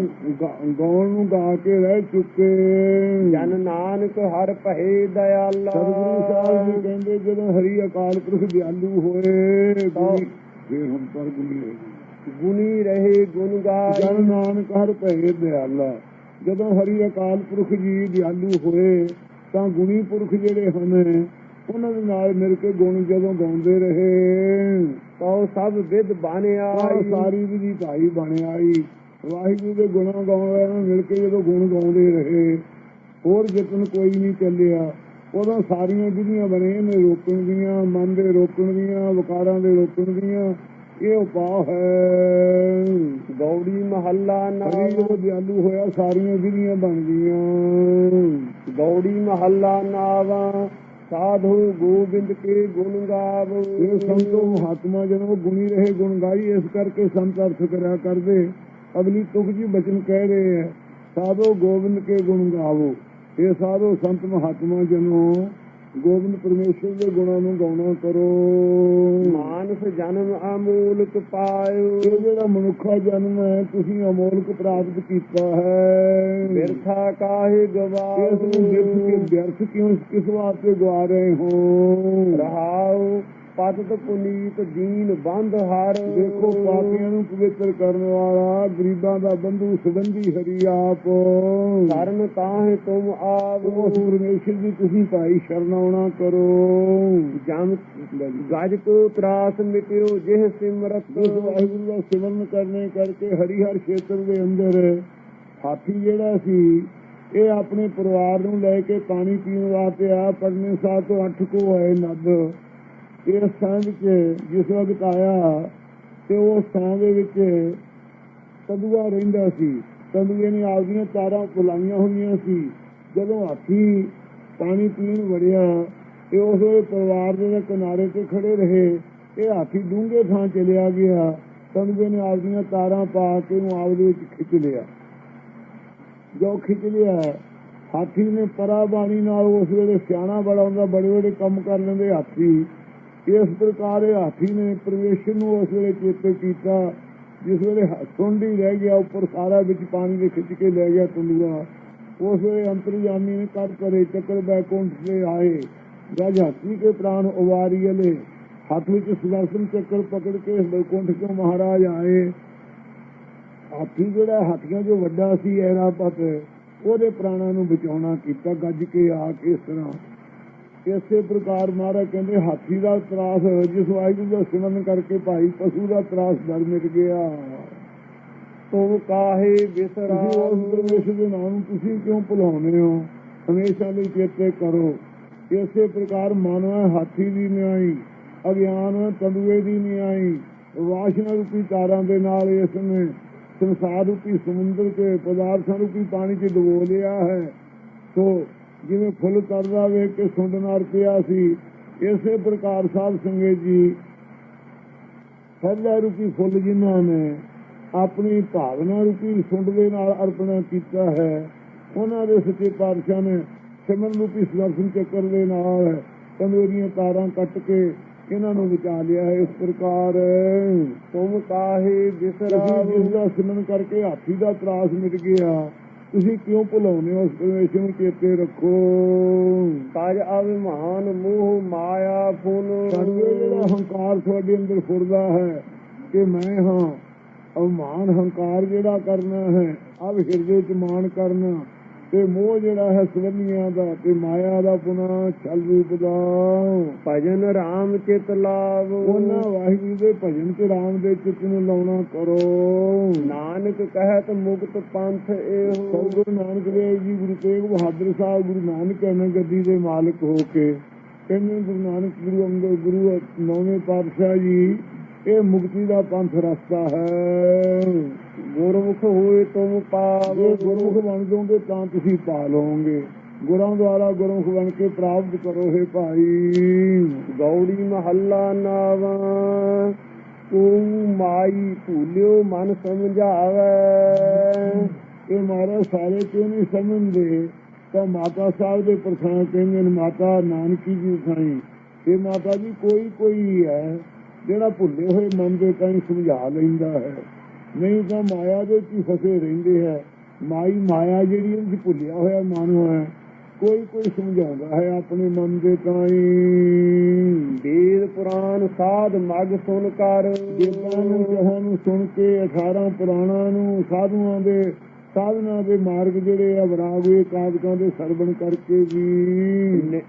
S1: ਗਾਉਣ ਨੂੰ ਗਾ ਕੇ ਰਹਿ ਚੁੱਕੇ।
S2: ਜਨ ਨਾਨਕ ਹਰ ਭਏ ਦਇਆਲਾ।
S1: ਸਤਿਗੁਰੂ ਸਾਹਿਬ ਜੀ ਕਹਿੰਦੇ ਜਦੋਂ ਹਰੀ ਅਕਾਲ ਪੁਰਖ ਦਿਆਲੂ ਹੋਏ ਗੁਣੀ ਫਿਰ ਹੁਣ ਪਰ ਗੁਣੀ ਹੋਈ
S2: ਗੁਨੀ ਰਹੇ ਗੁਣ ਗਾਈ।
S1: ਜਨ ਨਾਨਕ ਹਰ ਭਏ ਦਿਆਲਾ ਜਦੋਂ ਹਰੀ ਅਕਾਲ ਪੁਰਖ ਜੀ ਦਿਆਲੂ ਹੋਏ ਤਾਂ ਗੁਣੀ ਪੁਰਖ ਜਿਹੜੇ ਹਨ ਉਹਨਾਂ ਦੇ ਨਾਲ ਮਿਲ ਕੇ ਗੁਣ ਜਦੋਂ ਗਾਉਂਦੇ ਰਹੇ
S2: ਕਉ ਸਭ ਵਿਦ ਬਾਣਿਆ
S1: ਸਾਰੀ ਵਿਧੀ ਭਾਈ ਬਣ ਆਈ। ਵਾਹਿਗੁਰੂ ਦੇ ਗੁਣਾਂ ਗਾਉਣ ਵਾਲਿਆਂ ਨਾਲ ਮਿਲ ਕੇ ਜਦੋਂ ਗੁਣ ਗਾਉਂਦੇ ਰਹੇ ਹੋਰ ਯਤਨ ਕੋਈ ਨਹੀਂ ਚੱਲਿਆ। ਉਦੋਂ ਸਾਰੀਆਂ ਵਿਧੀਆਂ ਬਣੇ ਨੇ ਰੋਕਣ ਦੀਆਂ ਮਨ ਦੇ ਰੋਕਣ ਦੀਆਂ ਵਿਕਾਰਾਂ ਦੇ ਰੋਕਣ ਦੀਆਂ। ਇਹ ਉਪਾਅ ਹੈ।
S2: ਗੌੜੀ ਮਹੱਲਾ ਨਾਮ।
S1: ਜਦੋਂ ਦਿਆਲੂ ਹੋਇਆ ਸਾਰੀਆਂ ਵਿਧੀਆਂ ਬਣ ਗਈਆਂ।
S2: ਗੌੜੀ ਮਹੱਲਾ ਨਾਵਾ। ਸਾਧੂ ਗੋਬਿੰਦ ਕੇ ਗੁਣ ਗਾਵੋ।
S1: ਇਹ ਸੰਤੋ ਮਹਾਤਮਾ ਜਦੋਂ ਗੁਣੀ ਰਹੇ, ਗੁਣ ਗਾਈ, ਇਸ ਕਰਕੇ ਸੰਤ ਅਰਥ ਕਰਿਆ ਕਰਦੇ। ਅਗਲੀ ਤੁਕ ਜੀ ਬਚਨ ਕਹਿ ਰਹੇ ਹੈ, ਸਾਧੋ ਗੋਬਿੰਦ ਕੇ ਗੁਣ ਗਾਵੋ। ਇਹ ਸਾਧੋ ਸੰਤ ਮਹਾਤਮਾ ਜਨੋ। ਗੋਬਿੰਦ ਪਰਮੇਸ਼ਰ ਦੇ ਗੁਣਾਂ ਨੂੰ ਗਾਉਣਾ ਕਰੋ।
S2: ਮਾਨਸ ਜਨਮ ਅਮੂਲਕ ਪਾਇਓ।
S1: ਇਹ ਜਿਹੜਾ ਮਨੁੱਖਾ ਜਨਮ ਹੈ ਤੁਸੀਂ ਅਮੋਲਕ ਪ੍ਰਾਪਤ ਕੀਤਾ ਹੈ।
S2: ਬਿਰਥਾ ਕਾਹੇ ਗਵਾਓ।
S1: ਇਸ ਨੂੰ ਵਿਅਰਥ ਕੇ ਵਿਅਰਥ ਕਿਉਂ ਕਿਸ ਵਾਸਤੇ ਗਵਾ ਰਹੇ ਹੋ?
S2: ਰਹਾਉ ਪਤਤ ਪੁਨੀਤ ਦੀਨ ਬੰਧ ਹਰ।
S1: ਦੇਖੋ ਪਾਪੀਆਂ ਨੂੰ ਪਵਿੱਤਰ ਕਰਨ ਵਾਲਾ ਗਰੀਬਾਂ ਦਾ ਬੰਧੂ ਸੁਗੰਧੀ ਹਰੀ ਆਪ।
S2: ਕਰਨ ਤਾਹੇ ਤੁਮ ਆਵੋ
S1: ਉਸ ਪਰਮੇਸ਼ਰ ਦੀ ਤੁਸੀਂ ਭਾਈ ਸ਼ਰਨਾਉਣਾ ਕਰੋ।
S2: ਜਮ ਗਜ ਕੋ ਤਰਾਸ ਮਿਟਿਓ ਜਿਹ ਸਿਮਰਤ।
S1: ਉਸ ਵਾਹਿਗੁਰੂ ਦਾ ਸਿਮਰਨ ਕਰਨੇ ਕਰਕੇ ਹਰੀ ਹਰ ਖੇਤਰ ਦੇ ਅੰਦਰ ਹਾਥੀ ਜਿਹੜਾ ਸੀ ਇਹ ਆਪਣੇ ਪਰਿਵਾਰ ਨੂੰ ਲੈ ਕੇ ਪਾਣੀ ਪੀਣ ਵਾਸਤੇ ਆ ਪੜਨੇ ਸਾਹ ਤੋਂ ਅੱਠ ਕੋ ਹੈ ਨਦ। ਇਸ ਥਾਂ ਵਿੱਚ ਜਿਸ ਵਕਤ ਆਇਆ ਤੇ ਉਸ ਥਾਂ ਦੇ ਵਿੱਚ ਤੰਦੂਆ ਰਹਿੰਦਾ ਸੀ। ਤੰਦੂਏ ਨੇ ਆਪਦੀਆਂ ਤਾਰਾਂ ਫੁਲਾਈਆਂ ਹੋਈਆਂ ਸੀ। ਜਦੋਂ ਹਾਥੀ ਪਾਣੀ ਪੀਣ ਵੜਿਆ ਤੇ ਉਸ ਵੇਲੇ ਪਰਿਵਾਰ ਦੇ ਕਿਨਾਰੇ ਤੇ ਖੜੇ ਰਹੇ, ਇਹ ਹਾਥੀ ਡੂੰਘੇ ਥਾਂ ਚਲਿਆ ਗਿਆ। ਤੰਦੂਏ ਨੇ ਆਪਦੀਆਂ ਤਾਰਾਂ ਪਾ ਕੇ ਉਹ ਆਪਦੇ ਵਿੱਚ ਖਿੱਚ ਲਿਆ। ਜੋ ਖਿੱਚ ਲਿਆ, ਹਾਥੀ ਨੇ ਪਰਾ ਬਾਣੀ ਨਾਲ ਉਸ ਵੇਲੇ ਸਿਆਣਾ ਬੜਾ ਹੁੰਦਾ ਬੜੇ ਬੜੇ ਕੰਮ ਕਰ ਲੈਂਦੇ ਹਾਥੀ। ਇਸ ਪ੍ਰਕਾਰ ਹਾਥੀ ਨੇ ਪਰਮੇਸ਼ਰ ਨੂੰ ਉਸ ਵੇਲੇ ਚੇਤੇ ਕੀਤਾ, ਜਿਸ ਵੇਲੇ ਸੁੰਡੀ ਰਹਿ ਗਿਆ, ਉੱਪਰ ਸਾਰਾ ਵਿੱਚ ਪਾਣੀ ਦੇ ਖਿੱਚ ਕੇ ਲੈ ਗਿਆ ਤੰਦੂਆ ਉਸ ਵੇਲੇ ਅੰਤਰਜਾਮੀ ਨੇ ਕਰ ਕਰੇ, ਚੱਕਰ ਬੈਕੁੰਠ ਤੇ ਆਏ। ਗਜ ਹਾਥੀ ਕੇ ਪ੍ਰਾਣ ਉਵਾਰੀਲੇ ਹੱਥ ਵਿੱਚ ਸੁਦਰਸ਼ਨ ਚੱਕਰ ਪਕੜ ਕੇ ਬੈਕੁੰਠ ਤੋਂ ਮਹਾਰਾਜ ਆਏ। ਹਾਥੀ ਜਿਹੜਾ ਹਾਥੀਆਂ ਜੋ ਵੱਡਾ ਸੀ, ਐਰਾਪਤ, ਉਹਦੇ ਪ੍ਰਾਣਾਂ ਨੂੰ ਬਚਾਉਣਾ ਕੀਤਾ, ਗੱਜ ਕੇ ਆ ਕੇ ਇਸ ਤਰ੍ਹਾਂ ਇਸੇ ਪ੍ਰਕਾਰ ਮਹਾਰਾਜ ਕਹਿੰਦੇ ਹਾਥੀ ਦਾ ਤਰਾਸ ਜਿਸ ਵਾਹਿਗੁਰੂ ਦਾ ਸਿਮਰਨ ਕਰਕੇ ਭਾਈ ਪਸ਼ੂ ਦਾ ਤਰਾਸ ਡਰ ਮਿਟ ਗਿਆ।
S2: ਤੁਮ ਕਾਹੇ ਵਿਸਰਾ
S1: ਉਸ ਪਰਮੇਸ਼ਰ ਦੇ ਨਾਮ ਨੂੰ ਤੁਸੀਂ ਕਿਉਂ ਭੁਲਾਉਂਦੇ ਹੋ? ਹਮੇਸ਼ਾ ਲਈ ਚੇਤੇ ਕਰੋ। ਇਸੇ ਪ੍ਰਕਾਰ ਮਨ ਹੈ ਹਾਥੀ ਦੀ ਨਿਆਈ ਅਗਿਆਨ ਤੰਦੂਏ ਦੀ ਨਿਆਈ ਵਾਸ਼ਨਾ ਰੂਪੀ ਤਾਰਾਂ ਦੇ ਨਾਲ ਇਸ ਨੇ ਸੰਸਾਰ ਰੂਪੀ ਸਮੁੰਦਰ ਕੇ ਪਦਾਰਥਾਂ ਰੂਪੀ ਪਾਣੀ 'ਚ ਡੁਬੋ ਲਿਆ ਹੈ। ਸੋ ਜਿਵੇਂ ਫੁੱਲ ਤਰਦਾ ਵੇਖ ਕੇ ਸੁੰਡ ਨਾਲ ਪਿਆ ਸੀ ਇਸੇ ਪ੍ਰਕਾਰ ਸਾਧ ਸੰਗਤ ਜੀ ਫੈਲਾ ਰੂਪੀ ਫੁੱਲ ਜਿਨ੍ਹਾਂ ਨੇ ਆਪਣੀ ਭਾਵਨਾ ਰੂਪੀ ਸੁੰਡ ਦੇ ਨਾਲ ਅਰਪਣਾ ਕੀਤਾ ਹੈ ਉਹਨਾਂ ਦੇ ਸੱਚੇ ਪਾਤਸ਼ਾਹ ਨੇ ਸਿਮਰਨ ਰੂਪੀ ਸੁਦਰਸ਼ਨ ਚੱਕਰ ਦੇ ਨਾਲ ਤੰਦੂਰੀਆਂ ਤਾਰਾਂ ਕੱਟ ਕੇ ਇਹਨਾਂ ਨੂੰ ਬਚਾ ਲਿਆ ਹੈ ਇਸ ਪ੍ਰਕਾਰ
S2: ਤੁਮ ਕਾਹੇ ਬਿਸਰਾਵ?
S1: ਜਿਸ ਦਾ ਸਿਮਰਨ ਕਰਕੇ ਹਾਥੀ ਦਾ ਤਰਾਸ ਮਿਟ ਗਿਆ ਤੁਸੀਂ ਕਿਉਂ ਭੁਲਾਉਂਦੇ ਹੋ? ਉਸ ਪਰਮੇਸ਼ਰ ਨੂੰ ਚੇਤੇ ਰੱਖੋ।
S2: ਤਜ ਅਭਿਮਾਨ ਮੋਹ ਮਾਇਆ ਫੁਨ
S1: ਸਾਡੇ ਜਿਹੜਾ ਹੰਕਾਰ ਤੁਹਾਡੇ ਅੰਦਰ ਫੁਰਦਾ ਹੈ ਕਿ ਮੈਂ ਹਾਂ। ਅਵਮਾਨ ਹੰਕਾਰ ਜਿਹੜਾ ਕਰਨਾ ਹੈ ਅਬ ਹਿਰਦੇ ਚ ਮਾਨ ਕਰਨਾ। ਤੇ ਮੋਹ ਜਿਹੜਾ ਹੈ ਸਵੰਨੀਆਂ ਦਾ ਤੇ ਮਾਇਆ ਦਾ ਪੁਨਾ ਛਲ ਰੂਪ ਦਾ।
S2: ਭਜਨ ਰਾਮ ਚਿਤ ਲਾਵ।
S1: ਉਹਨਾਂ ਵਾਹਿਗੁਰੂ ਦੇ ਭਜਨ ਤੇ ਰਾਮ ਦੇ ਚਿੱਤ ਨੂੰ ਲਾਉਣਾ ਕਰੋ।
S2: ਨਾਨਕ ਕਹਿਤ ਮੁਕਤ ਪੰਥ ਇਹੋ।
S1: ਸਤਿਗੁਰੂ ਨਾਨਕ ਦੇਵ ਜੀ ਗੁਰੂ ਤੇਗ ਬਹਾਦਰ ਸਾਹਿਬ ਗੁਰੂ ਨਾਨਕ ਐਵੇਂ ਗੱਦੀ ਦੇ ਮਾਲਕ ਹੋ ਕੇ ਕਹਿੰਦੇ ਗੁਰੂ ਨਾਨਕ ਗੁਰੂ ਅੰਗਦ ਗੁਰੂ ਨੌਵੇਂ ਪਾਤਸ਼ਾਹ ਜੀ ਇਹ ਮੁਕਤੀ ਦਾ ਪੰਥ ਰਸਤਾ ਹੈ।
S2: ਗੁਰਮੁਖ ਹੋਏ ਤੁਮ ਪਾਵ।
S1: ਜੇ ਗੁਰਮੁਖ ਬਣ ਜਾਓਗੇ ਤਾਂ ਤੁਸੀਂ ਪਾ ਲਓਗੇ ਗੁਰਾਂ ਦੁਆਰਾ ਗੁਰਮੁਖ ਬਣ ਕੇ ਪ੍ਰਾਪਤ ਕਰੋ ਹੈ ਭਾਈ।
S2: ਗੌੜੀ ਮਹੱਲਾ ਨਾਵਾ। ਤੂੰ ਮਾਈ ਭੂਲਿਓ, ਮਨ ਸਮਝਾਵੇ।
S1: ਇਹ ਮਹਾਰਾਜ ਸਾਰੇ ਕਿਉਂ ਨਹੀਂ ਸਮਝਦੇ? ਤਾਂ ਮਾਤਾ ਸਾਹਿਬ ਦੇ ਪ੍ਰਸਾਦ ਕਹਿੰਦੇ ਨੇ, ਮਾਤਾ ਨਾਨਕੀ ਜੀ ਸਾਈਂ ਇਹ ਮਾਤਾ ਜੀ ਕੋਈ ਕੋਈ ਹੈ, ਜਿਹੜਾ ਭੁੱਲੇ ਹੋਏ ਮਨ ਦੇ ਤਾਂ ਸਮਝਾ ਲੈਂਦਾ ਹੈ। ਨਹੀਂ ਤਾਂ ਮਾਇਆ ਦੇ ਵਿੱਚ ਫਸੇ ਰਹਿੰਦੇ ਹੈ। ਮਾਈ ਮਾਇਆ ਜਿਹੜੀ ਉਹ 'ਚ ਭੁੱਲਿਆ ਹੋਇਆ ਮਨ ਹੈ ਕੋਈ ਕੋਈ ਸਮਝਾਉਂਦਾ ਹੈ ਆਪਣੇ ਮਨ ਦੇ ਤਾਈ।
S2: ਵੇਦ ਪੁਰਾਨ ਸਾਧ ਮਗ ਸੁਨ ਕਰ।
S1: ਗੀਤਾਂ ਨੂੰ ਨੂੰ ਸੁਣ ਕੇ 18 ਪੁਰਾਣਾਂ ਨੂੰ ਸਾਧੂਆਂ ਦੇ ਸਾਧਨਾ ਦੇ ਮਾਰਗ ਜਿਹੜੇ ਆ ਬਰਾਵੇ ਕਾਦਕਾਂ ਦੇ ਸਰਵਣ ਕਰਕੇ ਵੀ।
S2: ਨਿ-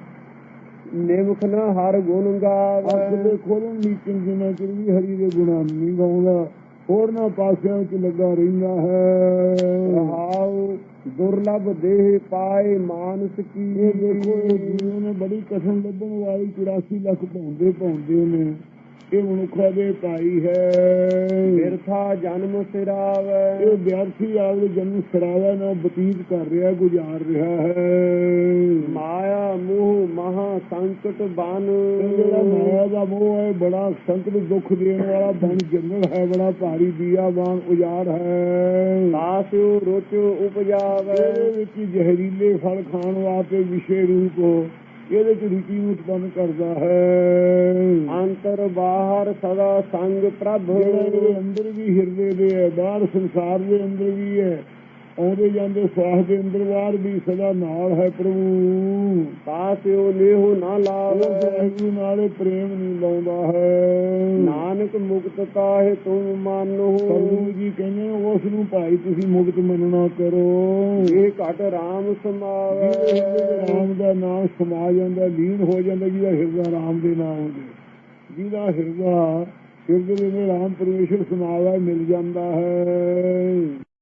S2: ਨਿਮਖ ਨਾ ਹਰ ਗੁਣ
S1: ਅੱਖ
S2: ਗਾਵੇ
S1: ਦੇ ਖੋਲਣ ਨੀਚੇ ਜਿੰਨਾ ਚਿਰ ਵੀ ਹਰੀ ਦੇ ਗੁਣਾਂ ਨੂੰ ਨਹੀਂ ਗਾਉਂਦਾ। ਹੋਰਨਾਂ ਪਾਸਿਆਂ ਵਿੱਚ ਲੱਗਾ ਰਹਿੰਦਾ ਹੈ।
S2: ਰਹਾਉ ਦੁਰਲਭ ਦੇਹ ਪਾਏ ਮਾਨਸ ਕੀ।
S1: ਇਹ ਦੇਖੋ ਇਹ ਜੀਵਨ ਬੜੀ ਕਠਨ ਲੱਭਣ ਵਾਲੀ 84 ਲੱਖ ਪਾਉਂਦੇ ਪਾਉਂਦੇ ਨੇ। ਇਹ ਮਨੁੱਖਾ ਦੇ ਭਾਈ ਹੈ।
S2: ਬਿਰਥਾ ਜਨਮ ਸਿਰਾਵੇ।
S1: ਇਹ ਵਿਅਰਥੀ ਆਪਦੇ ਜਨਮ ਸਰਾਵਾ ਨਾਲ ਬਤੀਤ ਕਰ ਰਿਹਾ ਗੁਜ਼ਾਰ ਰਿਹਾ ਹੈ।
S2: ਮਾਇਆ ਮੋਹ ਮਹਾ ਸੰਕਟ ਬਨ।
S1: ਜਿਹੜਾ ਮਾਇਆ ਦਾ ਮੋਹ ਹੈ ਬੜਾ ਸੰਕਟ ਦੁੱਖ ਦੇਣ ਵਾਲਾ ਬਣ ਜੰਗਲ ਹੈ ਬੜਾ ਭਾਰੀ ਦੀਆ ਵਾਂਗ ਉਜਾੜ ਹੈ।
S2: ਤਾਸਿਓ ਰੁਚ ਉਪਜਾਵੇ।
S1: ਵਿੱਚ ਜ਼ਹਿਰੀਲੇ ਫਲ ਖਾਣ ਵਾਸਤੇ ਵਿਸ਼ੇ ਰੂਪ ਇਹਦੇ ਚ ਰੁਚੀ ਨੂੰ ਉਤਪੰਨ ਕਰਦਾ ਹੈ?
S2: ਅੰਤਰ ਬਾਹਰ ਸਦਾ ਸੰਗ ਪ੍ਰਭ।
S1: ਜਿਹੜਾ ਅੰਦਰ ਵੀ ਹਿਰਦੇ ਦੇ ਹੈ ਬਾਹਰ ਸੰਸਾਰ ਦੇ ਅੰਦਰ ਵੀ ਹੈ। ਆਉਂਦੇ ਜਾਂਦੇ ਸਵਾਸ ਦੇ ਅੰਦਰ ਬਾਹਰ ਵੀ ਸਦਾ ਨਾਲ ਹੈ ਪ੍ਰਭੂ।
S2: ਤਾਸਿਓ ਲੇਹੁ ਨਾ ਲਾਵੇ
S1: ਵਾਹਿਗੁਰੂ ਨਾਲੇ ਪ੍ਰੇਮ ਨਹੀਂ ਲਾਉਂਦਾ ਹੈ।
S2: ਨਾਨਕ ਮੁਕਤ ਕਾਹੇ ਤੁਮ ਮਾਨੋ।
S1: ਸਤਿਗੁਰੂ ਜੀ ਕਹਿੰਦੇ ਉਸ ਨੂੰ ਭਾਈ ਤੁਸੀਂ ਮੁਕਤ ਮੰਨਣਾ ਕਰੋ।
S2: ਇਹ ਘਟ ਰਾਮ ਸਮਾਵੇ।
S1: ਰਾਮ ਦਾ ਨਾਮ ਸਮਾ ਜਾਂਦਾ ਲੀਨ ਹੋ ਜਾਂਦਾ ਜਿਹਦਾ ਹਿਰਦਾ ਰਾਮ ਦੇ ਨਾਮ ਦੇ। ਜਿਹਦਾ ਹਿਰਦਾ ਹਿਰਦੇ ਦੇ ਰਾਮ ਪਰਮੇਸ਼ਰ ਸਮਾਵਾ ਮਿਲ ਜਾਂਦਾ ਹੈ।